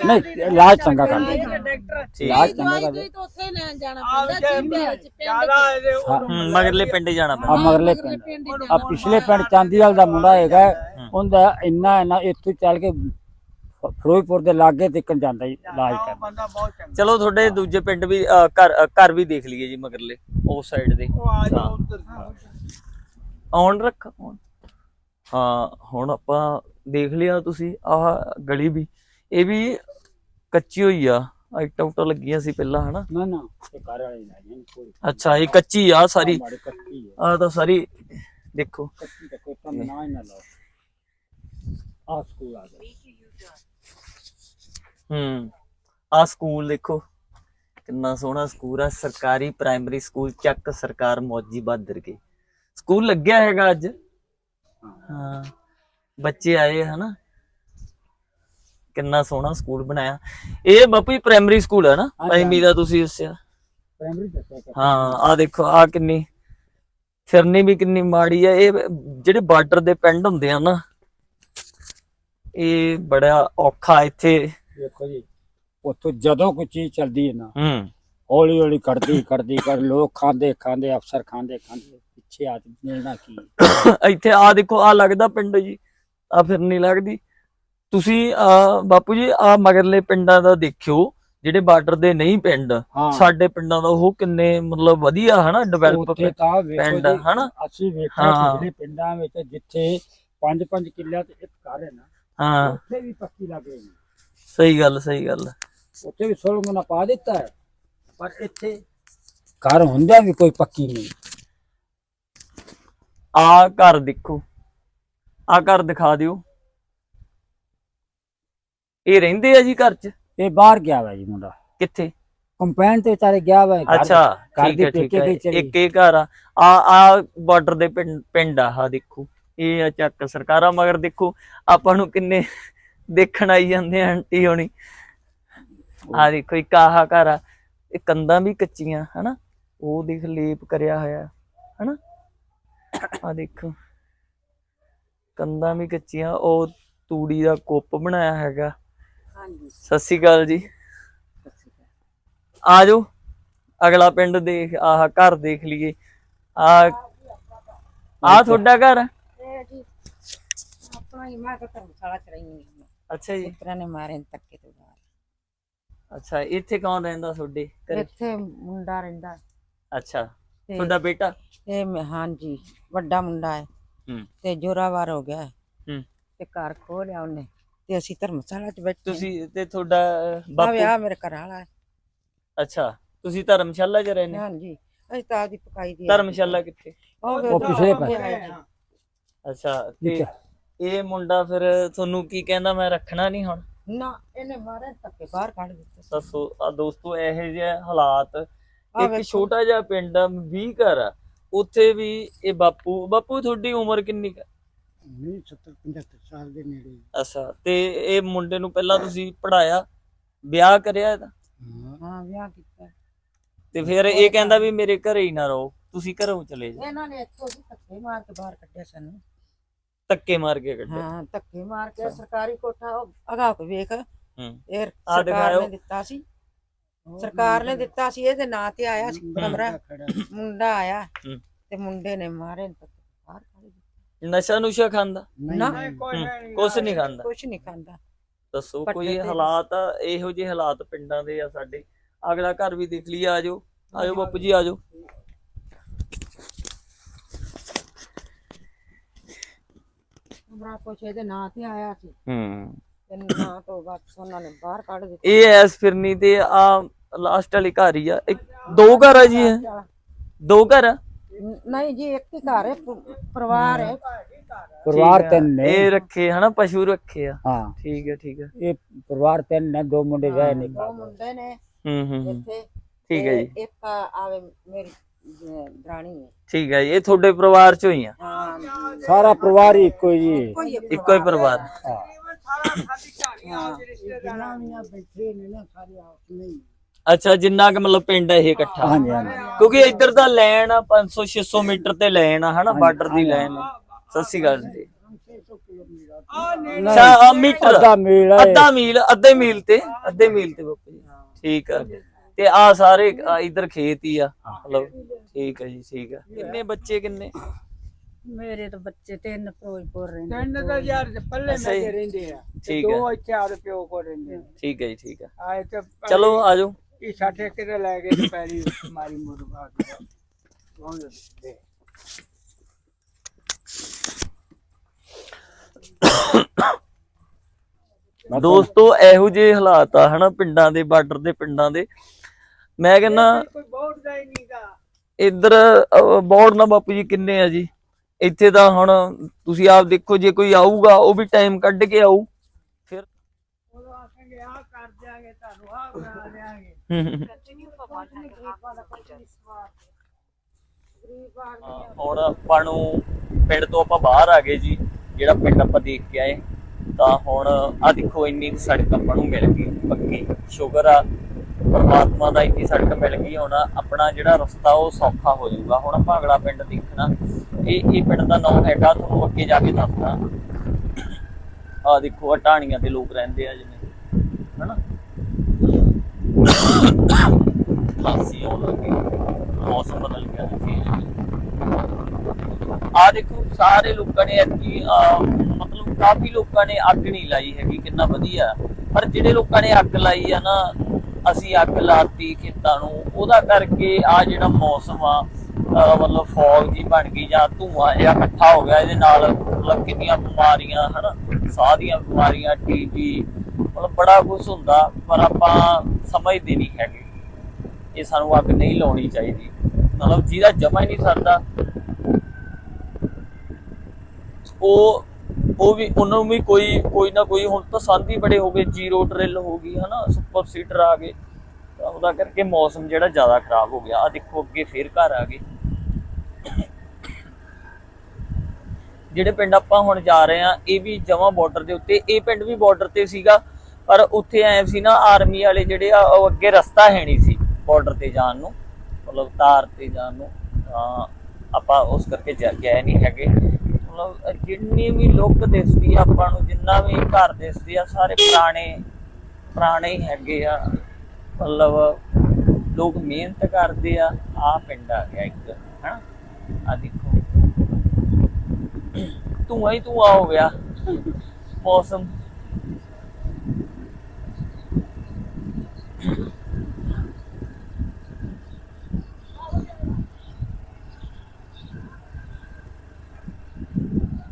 ਨਹੀਂ ਇਲਾਜ ਚੰਗਾ ਕਰਦੇ ਡਾਕਟਰ। ਠੀਕ। ਇਲਾਜ ਚੰਗਾ ਕਰਦੇ ਜ਼ਿਆਦਾ ਇਹਦੇ ਮਗਰਲੇ ਪਿੰਡ ਜਾਣਾ ਆ ਪੈਂਦਾ। ਮਗਰਲੇ ਪਿੰਡ। ਆ ਪਿਛਲੇ ਪਿੰਡ ਚਾਂਦੀਵਾਲ ਦਾ ਮੁੰਡਾ ਹੈਗਾ ਉਹਦਾ ਇੰਨਾ ਇੰਨਾ ਇੱਥੋਂ ਚੱਲ ਕੇ ਫਿਰੋਜ਼ਪੁਰ ਦੇ ਲਾਗੇ ਤੱਕ ਜਾਂਦਾ ਜੀ ਇਲਾਜ ਕਰਨ। ਬੰਦਾ ਬਹੁਤ ਚੰਗਾ। ਚਲੋ ਤੁਹਾਡੇ ਦੂਜੇ ਪਿੰਡ ਵੀ ਅ, ਘਰ ਅ, ਘਰ ਵੀ ਦੇਖ ਲਈਏ ਜੀ ਮਗਰਲੇ ਉਸ ਸਾਈਡ ਦੇ। ਉਹ ਆ ਜਾ ਉੱਧਰ। ਔਨ ਰੱਖ। ਹਾਂ ਹੁਣ ਆਪਾਂ ਦੇਖ ਲਿਆ ਤੁਸੀਂ ਆਹ ਗਲੀ ਵੀ। ਇਹ ਵੀ ਕੱਚੀ ਹੋਈ ਆ ਆਈਟਾਂ ਉਟਾਂ ਲੱਗੀਆਂ ਸੀ ਪਹਿਲਾਂ ਹਨਾ? ਨਾ ਨਾ ਇਹ ਘਰ ਵਾਲੇ ਲੈ ਜਾਣ ਕੋਈ ਅੱਛਾ ਇਹ ਕੱਚੀ ਆ ਸਾਰੀ। ਮਾੜੀ ਹੈ ਆ। ਤਾਂ ਸਾਰੀ ਦੇਖੋ। ਕੱਚੀ ਦਾ ਕੋਈ ਕੰਮ ਨਾ ਹੀ ਨਾ ਲਾਓ। ਆ ਸਕੂਲ ਆ ਗਿਆ। ਹੂੰ। ਆ ਸਕੂਲ ਦੇਖੋ ਕਿੰਨਾ ਸੋਹਣਾ ਸਕੂਲ ਆ। ਸਰਕਾਰੀ ਪ੍ਰਾਇਮਰੀ ਸਕੂਲ ਚੱਕ ਸਰਕਾਰ ਮੌਜੀ ਬਾਦਰ ਕੇ। ਸਕੂਲ ਲੱਗਿਆ ਹੈਗਾ ਅੱਜ। ਹਾਂ ਬੱਚੇ ਆਏ ਹਨਾ। ਕਿੰਨਾ ਸੋਹਣਾ ਸਕੂਲ ਬਣਾਇਆ। ਇਹ ਬਾਪੂ ਜੀ ਪ੍ਰਾਇਮਰੀ ਸਕੂਲ ਹੈ ਨਾ? ਪ੍ਰਾਇਮਰੀ ਦਾ ਤੁਸੀਂ ਦੱਸਿਆ। ਪ੍ਰਾਇਮਰੀ ਹਾਂ ਆ ਦੇਖੋ ਆ ਕਿੰਨੀ ਫਿਰਨੀ ਵੀ ਕਿੰਨੀ ਮਾੜੀ ਆ। ਇਹ ਜਿਹੜੇ ਬਾਰਡਰ ਦੇ ਪਿੰਡ ਹੁੰਦੇ ਆ ਨਾ ਇਹ ਬੜਾ ਔਖਾ ਇੱਥੇ। ਦੇਖੋ ਜੀ ਉੱਥੋਂ ਜਦੋਂ ਕੋਈ ਚੀਜ਼ ਚੱਲਦੀ ਹੈ ਨਾ ਹੂੰ। ਹੌਲੀ ਹੌਲੀ ਕੱਢਦੀ ਕੱਢਦੀ ਕਰ ਲੋਕ ਖਾਂਦੇ ਖਾਂਦੇ ਅਫਸਰ ਖਾਂਦੇ ਖਾਂਦੇ ਪਿੱਛੇ ਆ ਮਿਲਣਾ ਕੀ ਇੱਥੇ ਆ ਦੇਖੋ ਆ ਲੱਗਦਾ ਪਿੰਡ ਜੀ ਆ ਫਿਰ ਨਹੀਂ ਲੱਗਦੀ। ਤੁਸੀਂ ਆ ਬਾਪੂ ਜੀ ਆ ਮਗਰਲੇ ਪਿੰਡਾਂ ਦਾ ਦੇਖਿਓ ਜਿਹੜੇ ਬਾਰਡਰ ਦੇ ਨਹੀਂ ਪਿੰਡ ਸਾਡੇ ਪਿੰਡਾਂ ਦਾ ਉਹ ਕਿੰਨੇ ਮਤਲਬ ਵਧੀਆ ਹਨਾ ਡਿਵੈਲਪ ਪਿੰਡ ਹਨਾ? ਅਸੀਂ ਵੇਖਿਆ। ਪਿਛਲੇ ਪਿੰਡਾਂ ਵਿੱਚ ਜਿੱਥੇ 5-5 ਕਿੱਲਿਆਂ ਤੇ ਇੱਕ ਘਰ ਹੈ ਨਾ ਹਾਂ। ਉੱਥੇ ਵੀ ਪੱਕੀ ਲੱਗ ਰਹੀ ਸਹੀ ਗੱਲ ਸਹੀ ਗੱਲ। ਉੱਥੇ ਵੀ ਸੋਲੰਗਣਾ ਪਾ ਦਿੱਤਾ ਹੈ। ਪਰ ਇੱਥੇ ਘਰ ਹੁੰਦਿਆਂ ਵੀ ਕੋਈ ਪੱਕੀ ਨਹੀਂ। ਆ ਘਰ ਦੇਖੋ। ਆ ਘਰ ਦਿਖਾ ਦਿਓ। ਇਹ ਰਹਿੰਦੇ ਆ ਜੀ ਘਰ 'ਚ? ਇਹ ਬਾਹਰ ਗਿਆ ਵਾ ਜੀ ਮੁੰਡਾ। ਕਿੱਥੇ? ਕੰਪੈਨ ਤੇ ਵਿਚਾਰੇ ਗਿਆ ਵਾ ਘਰ- ਅੱਛਾ ਘਰ ਠੀਕ ਦੇ ਹੈ ਠੀਕ ਪੇਕੇ ਹੈ। ਗਈ ਚਲੀ। ਇੱਕ ਇਹ ਘਰ ਆ। ਆ ਆ ਬਾਰਡਰ ਦੇ ਪਿੰਡ ਪਿੰਡ ਆ ਆਹ ਦੇਖੋ। ਇਹ ਆ ਚੱਕ ਸਰਕਾਰਾਂ ਮਗਰ ਦੇਖੋ। ਆਪਾਂ ਨੂੰ ਕਿੰਨੇ ਦੇਖਣ ਆਈ ਜਾਂਦੇ ਆ ਆਂਟੀ ਹੋਣੀ। ਆ ਦੇਖੋ ਇੱਕ ਆਹ ਘਰ ਆ ਇਹ ਕੰਧਾਂ ਵੀ ਕੱਚੀਆਂ ਹਨਾ? ਉਹ ਦੇਖ ਲੇਪ ਕਰਿਆ ਹੋਇਆ ਹਨਾ? ਆ ਦੇਖੋ। ਕੰਧਾਂ ਵੀ ਕੱਚੀਆਂ ਉਹ ਤੂੜੀ ਦਾ ਕੁੱਪ ਬਣਾਇਆ ਹੈਗਾ। ਹਾਂਜੀ। ਸਤਿ ਸ਼੍ਰੀ ਅਕਾਲ ਜੀ। ਆ ਜਾਓ ਅਗਲਾ ਪਿੰਡ ਦੇਖ ਆਹ ਘਰ ਦੇਖ ਲਈਏ। ਆ ਆ ਤੁਹਾਡਾ ਘਰ? ਇਹ ਜੀ ਆਪਣਾ ਹੀ ਮੈਂ ਤਾਂ ਧਰਮਸ਼ਾਲਾ ਚ ਰਹੀ ਹਾਂ ਅੱਛਾ ਜੀ। ਪੁੱਤਰਾਂ ਨੇ ਮਾਰੇ ਨੇ ਧੱਕੇ ਤੋਂ ਅੱਛਾ ਇੱਥੇ ਕੌਣ ਰਹਿੰਦਾ ਤੁਹਾਡੇ ਘਰੇ? ਇੱਥੇ ਮੁੰਡਾ ਰਹਿੰਦਾ। ਅੱਛਾ ਤੇ ਤੁਹਾਡਾ ਬੇਟਾ? ਇਹ ਮੈਂ- ਹਾਂਜੀ ਵੱਡਾ ਮੁੰਡਾ ਹੈ। ਹੂੰ। ਤੇ ਜੋਰਾਵਰ ਹੋ ਗਿਆ ਹੈ। ਹੂੰ। ਤੇ ਘਰ ਖੋਹ ਲਿਆ ਉਹਨੇ। ਤੇ ਅਸੀਂ ਧਰਮਸ਼ਾਲਾ ਚ ਬੈਠੇ ਤੁਸੀਂ ਤੇ ਤੁਹਾਡਾ ਅਹ, ਆ ਬਾਪੂ ਵਿਆਹ ਮੇਰੇ ਘਰ ਵਾਲਾ ਹੈ। ਅੱਛਾ ਤੁਸੀਂ ਧਰਮਸ਼ਾਲਾ 'ਚ ਰਹਿੰਦੇ? ਹਾਂਜੀ ਅਸੀਂ ਤਾਂ ਆਪਦੀ ਪਕਾਈ ਦੀ ਧਰਮਸ਼ਾਲਾ ਕਿੱਥੇ? ਉਹ ਉਹ ਪਿਛਲੇ ਪਾਸੇ। ਅੱਛਾ ਤੇ ਠੀਕ ਇਹ ਮੁੰਡਾ ਫਿਰ ਤੁਹਾਨੂੰ ਕੀ ਕਹਿੰਦਾ ਮੈਂ ਰੱਖਣਾ ਨਹੀਂ ਹੁਣ? ਨਾ ਇਹਨੇ ਮਾਰੇ ਧੱਕੇ ਬਾਹਰ ਕੱਢ ਦਿੱਤੇ। ਦੱਸੋ ਆ ਦੋਸਤੋ ਇਹੋ ਜਿਹੇ ਹਾਲਾਤ ਇੱਕ। ਛੋਟਾ ਜਿਹਾ ਪਿੰਡ ਆ 20 ਘਰ ਆ। ਉੱਥੇ ਵੀ ਇਹ ਬਾਪੂ ਬਾਪੂ ਤੁਹਾਡੀ ਉਮਰ ਕਿੰਨੀ ਕੁ? ਨਹੀਂ 70 75 ਸਾਲ ਦੇ ਨੇੜੇ ਅੱਛਾ ਤੇ ਇਹ ਮੁੰਡੇ ਨੂੰ ਪਹਿਲਾਂ ਤੁਸੀਂ ਪੜਾਇਆ ਵਿਆਹ ਕਰਿਆ ਇਹਦਾ? ਹਾਂ ਵਿਆਹ ਕੀਤਾ। ਤੇ ਫਿਰ ਇਹ ਕਹਿੰਦਾ ਵੀ ਮੇਰੇ ਘਰੇ ਹੀ ਨਾ ਰਹੋ ਤੁਸੀਂ ਘਰੋਂ ਚਲੇ ਜਾਓ। ਇਹਨਾਂ ਨੇ ਇੱਥੋਂ ਦੀ ਧੱਕੇ ਮਾਰ ਕੇ ਬਾਹਰ ਕੱਢਿਆ ਸਾਨੂੰ। ਧੱਕੇ ਮਾਰ ਕੇ ਕੱਢਿਆ। ਹਾਂ ਧੱਕੇ ਮਾਰ ਕੇ ਸਰਕਾਰੀ ਕੋਠਾ ਉਹ ਅਗਾ ਕੇ ਵੇਖ ਹੂੰ। ਇਹ ਸਰਕਾਰ। ਨੇ ਦਿੱਤਾ ਸੀ। ਸਰਕਾਰ ਨੇ ਦਿੱਤਾ ਸੀ ਇਹਦੇ ਨਾਂ ਤੇ ਆਇਆ ਸੀ ਕਮਰਾ। ਮੁੰਡਾ ਆਇਆ। ਤੇ ਮੁੰਡੇ ਨੇ ਮਾਰੇ ਬਾਹਰ ਕੱਢ ਨਸ਼ਾ ਨੁਸ਼ਾ ਖਾਂਦਾ? ਨਾ। ਕੋਈ ਕੁਛ ਨਹੀਂ ਖਾਂਦਾ। ਕੁਛ ਨਹੀਂ ਖਾਂਦਾ। ਦੱਸੋ ਕੋਈ ਹਾਲਾਤ ਇਹੋ ਜਿਹੇ ਹਾਲਾਤ ਪਿੰਡਾਂ ਦੇ ਆ ਸਾਡੇ। ਅਗਲਾ ਘਰ ਵੀ ਦੇਖ ਲਈਏ ਆਜੋ ਆਜੋ ਬਾਪੂ ਜੀ ਆਜੋ ਕਮਰਾ ਕੁਛ ਇਹਦੇ ਨਾਂ ਤੇ ਆਇਆ ਸੀ। ਹੂੰ। ਤੇ ਨਾਂ ਤੋਂ ਬਸ ਉਹਨਾਂ ਨੇ ਬਾਹਰ ਕੱਢ ਦਿੱਤੇ। ਇਹ ਐਸ ਫਿਰਨੀ ਤੇ ਆ ਲਾਸਟ ਵਾਲੀ ਘਰ ਹੀ ਆ। ਇੱਕ ਦੋ ਘਰ ਆ ਜੀ ਇਹ? ਦੋ ਘਰ ਆ? ਨਹੀਂ ਜੀ ਇੱਕ ਹੀ ਘਰ ਹੈ ਪ- ਪਰਿਵਾਰ ਹੈ। ਪਰਿਵਾਰ ਠੀਕ ਆ। ਤਿੰਨ ਨੇ। ਇਹ ਰੱਖੇ ਹਨਾ ਪਸ਼ੂ ਰੱਖੇ ਆ। ਹਾਂ। ਠੀਕ ਹੈ ਠੀਕ ਹੈ ਇਹ ਪਰਿਵਾਰ ਤਿੰਨ ਨੇ ਦੋ ਮੁੰਡੇ ਵਿਆਹੇ ਨੇ। ਦੋ ਮੁੰਡੇ ਨੇ ਹੂੰ ਹੂੰ ਹੂੰ। ਇੱਥੇ। ਠੀਕ ਹੈ ਤੇ ਜੀ। ਇੱਕ ਆਵੇ ਮੇਰੀ ਦਰਾਣੀ ਹੈ। ਠੀਕ ਹੈ ਜੀ ਇਹ ਤੁਹਾਡੇ ਪਰਿਵਾਰ ਚੋਂ ਹੀ ਆ? ਹਾਂ। ਸਾਰਾ ਪਰਿਵਾਰ ਹੀ ਇੱਕੋ ਹੀ ਜੀ ਕੋਈ ਇੱਕੋ ਹੀ ਪਰਿਵਾਰ ਹਾਂ ਸਾਰਾ ਸਾਡੀ ਕਹਾਣੀਆਂ ਦੇ ਰਿਸ਼ਤੇਦਾਰਾਂ ਬੈਠੇ ਨੇ ਨਾ ਸਾਰੇ ਆਪਸ ਵਿੱਚ ਅੱਛਾ ਜਿੰਨਾ ਕਿ ਮਤਲਬ ਪਿੰਡ ਹੈ ਇਹ ਇਕੱਠਾ। ਹਾਂਜੀ ਹਾਂਜੀ। ਕਿਉਂਕਿ ਇੱਧਰ ਦਾ ਲੈਣ ਆ 500 600 ਮੀਟਰ ਤੇ ਲੈਣ ਆ ਹਨਾ? ਬਾਰਡਰ ਦੀ ਲੈਣ ਸਤਿ ਸ਼੍ਰੀ ਅਕਾਲ ਜੀ। ਆ ਅੱਛਾ ਆ ਮੀਟਰ। ਅੱਧਾ ਮੇਲ ਹੈ। ਅੱਧਾ ਮੀਲ ਅੱਧੇ ਮੀਲ ਤੇ ਅੱਧੇ ਮੀਲ ਤੇ ਬਾਪੂ ਜੀ। ਠੀਕ ਆ। ਤੇ ਆ ਸਾਰੇ ਇੱਧਰ ਖੇਤ ਹੀ ਆ। ਮਤਲਬ ਠੀਕ ਆ ਜੀ ਠੀਕ ਆ। ਕਿੰਨੇ ਬੱਚੇ ਕਿੰਨੇ? ਮੇਰੇ ਤਾਂ ਬੱਚੇ ਤਿੰਨ ਫਿਰੋਜ਼ਪੁਰ ਰਹਿੰਦੇ ਤਿੰਨ ਤਾਂ ਯਾਰ ਪੱਲੇ ਅੱਛਾ ਜੀ। ਮੈਂ ਰਹਿੰਦੇ ਆ। ਠੀਕ ਦੋ ਇੱਥੇ ਆਦੇ ਪਿਓ ਕੋ ਰਹਿੰਦੇ ਆ। ਠੀਕ ਹੈ ਜੀ ਠੀਕ ਆ। ਆਏ ਤੇ ਚਲੋ ਆਜੋ ਇਹ ਸਾਡੇ ਕਿਤੇ ਲੈ ਕੇ ਤੇ ਪੈਰੀ ਮਾਰੀ ਮੁਰਗਾ ਬਹੁਤ ਦੇ ਦੋਸਤੋ ਇਹੋ ਜਿਹੇ ਹਾਲਾਤ ਆ ਹਨਾ ਪਿੰਡਾਂ ਦੇ ਬਾਰਡਰ ਦੇ ਪਿੰਡਾਂ ਦੇ। ਮੈਂ ਕਹਿੰਦਾ ਕੋਈ ਬਹੁਤ ਦਾ ਹੀ ਨਹੀਂਗਾ ਇੱਧਰ ਬੋਰਡ ਨਾ ਬਾਪੂ ਜੀ ਕਿੰਨੇ ਆ ਜੀ? ਇੱਥੇ ਤਾਂ ਹੁਣ ਤੁਸੀਂ ਆਪ ਦੇਖੋ ਜੇ ਕੋਈ ਆਊਗਾ ਉਹ ਵੀ ਟਾਈਮ ਕੱਢ ਕੇ ਆਊ। ਫਿਰ ਉਦੋਂ ਆਖਾਂਗੇ ਆ ਕਰ ਦਿਆਂਗੇ ਤੁਹਾਨੂੰ ਆ ਬਣਾ ਦਿਆਂਗੇ। ਹਾਂ, ਹੁਣ ਆਪਾਂ ਨੂੰ ਪਿੰਡ ਤੋਂ ਆਪਾਂ ਬਾਹਰ ਆ ਗਏ ਜੀ ਜਿਹੜਾ ਪਿੰਡ ਆਪਾਂ ਦੇਖ ਕੇ ਆਏ। ਤਾਂ ਹੁਣ ਆ ਦੇਖੋ ਇੰਨੀ ਸੜਕ ਆਪਾਂ ਨੂੰ ਮਿਲ ਗਈ ਪੱਕੀ। ਸ਼ੁਕਰ ਆ ਪਰਮਾਤਮਾ ਦਾ ਇੰਨੀ ਸੜਕ ਮਿਲ ਗਈ, ਹੁਣ ਆਪਣਾ ਜਿਹੜਾ ਰਸਤਾ ਉਹ ਸੌਖਾ ਹੋ ਜਾਊਗਾ। ਹੁਣ ਆਪਾਂ ਪਿੰਡ ਦੇਖਣਾ। ਇਹ ਇਹ ਪਿੰਡ ਦਾ ਨਾਮ ਹੈਗਾ, ਤੁਹਾਨੂੰ ਅੱਗੇ ਜਾ ਕੇ ਦੱਸਦਾ। ਆ ਦੇਖੋ ਆ ਤੇ ਲੋਕ ਰਹਿੰਦੇ ਆ ਜਿਵੇਂ। ਹਨਾ? ਖਾਂਸੀ ਆਉਣ ਲੱਗੀ ਮੌਸਮ ਬਦਲ ਗਿਆ ਚੇਂਜ ਆ ਦੇਖੋ, ਸਾਰੇ ਲੋਕਾਂ ਨੇ ਐਤਕੀ ਮਤਲਬ ਕਾਫੀ ਲੋਕਾਂ ਨੇ ਅੱਗ ਨਹੀਂ ਲਾਈ ਹੈਗੀ, ਕਿੰਨਾ ਵਧੀਆ। ਪਰ ਜਿਹੜੇ ਲੋਕਾਂ ਨੇ ਅੱਗ ਲਾਈ ਆ ਨਾ ਅਸੀਂ ਅੱਗ ਲਾਤੀ ਖੇਤਾਂ ਨੂੰ, ਉਹਦਾ ਕਰਕੇ ਆ ਜਿਹੜਾ ਮੌਸਮ ਆ ਮਤਲਬ ਫੌਗ ਜੀ ਬਣ ਗਈ ਜਾਂ ਧੂਆਂ ਜਿਹਾ ਇਕੱਠਾ ਹੋ ਗਿਆ, ਇਹਦੇ ਨਾਲ ਮਤਲਬ ਕਿੰਨੀਆਂ ਬਿਮਾਰੀਆਂ, ਹਨਾ, ਸਾਹ ਦੀਆਂ ਬਿਮਾਰੀਆਂ ਟੀਬੀ ਮਤਲਬ ਬੜਾ ਕੁਝ ਹੁੰਦਾ, ਪਰ ਆਪਾਂ ਸਮਝਦੇ ਨਹੀਂ ਹੈਗੇ ਇਹ ਸਾਨੂੰ ਅੱਗ ਨਹੀਂ ਲਾਉਣੀ ਚਾਹੀਦੀ। ਮਤਲਬ ਜਿਹਦਾ ਜਮਾ ਹੀ ਨਹੀਂ ਸਰਦਾ, ਉਹ ਉਹ ਵੀ ਉਹਨਾਂ ਨੂੰ ਵੀ ਕੋਈ ਕੋਈ ਨਾ ਕੋਈ ਹੁਣ ਤਾਂ ਸੰਦ ਹੀ ਬੜੇ ਹੋ ਗਏ, ਜ਼ੀਰੋ ਡਰਿਲ ਹੋ ਗਈ, ਹਨਾ, ਸੁਪਰ ਸੀਟਰ ਆ ਗਏ। ਉਹਦਾ ਕਰਕੇ ਮੌਸਮ ਜਿਹੜਾ ਜ਼ਿਆਦਾ ਖਰਾਬ ਹੋ ਗਿਆ। ਆ ਦੇਖੋ ਅੱਗੇ ਫੇਰ ਘਰ ਆ ਗਏ। ਜਿਹੜੇ ਪਿੰਡ ਆਪਾਂ ਹੁਣ ਜਾ ਰਹੇ ਆ ਇਹ ਵੀ ਜਮਾ ਬਾਰਡਰ ਦੇ ਉੱਤੇ, ਇਹ ਪਿੰਡ ਵੀ ਬਾਰਡਰ ਤੇ ਸੀਗਾ, ਪਰ ਉੱਥੇ ਐ ਸੀ ਨਾ ਆਰਮੀ ਵਾਲੇ ਜਿਹੜੇ ਆ, ਉਹ ਅੱਗੇ ਰਸਤਾ ਹੈ ਨਹੀਂ ਸੀ ਬਾਰਡਰ ਤੇ ਜਾਣ ਨੂੰ। ਮਤਲਬ ਤਾਰ ਤੇ ਜਾਣ ਨੂੰ, ਤਾਂ ਆਪਾਂ ਉਸ ਕਰਕੇ ਜਾ ਗਏ ਨਹੀਂ ਹੈਗੇ। ਮਤਲਬ ਜਿੰਨੀ ਵੀ ਲੋਕ ਦਿਸਦੀ ਆ ਆਪਾਂ ਨੂੰ, ਜਿੰਨਾ ਵੀ ਘਰ ਦਿਸਦੀ ਆ, ਸਾਰੇ ਪੁਰਾਣੇ ਪੁਰਾਣੇ ਹੈਗੇ ਆ। ਮਤਲਬ, ਲੋਕ ਮਿਹਨਤ ਕਰਦੇ ਆ। ਆ ਪਿੰਡ ਆ ਗਿਆ ਇੱਕ, ਹਨਾ? ਆ ਦੇਖੋ। ਧੂਆਂ ਹੀ ਧੂਆਂ ਹੋ ਗਿਆ। ਮੌਸਮ।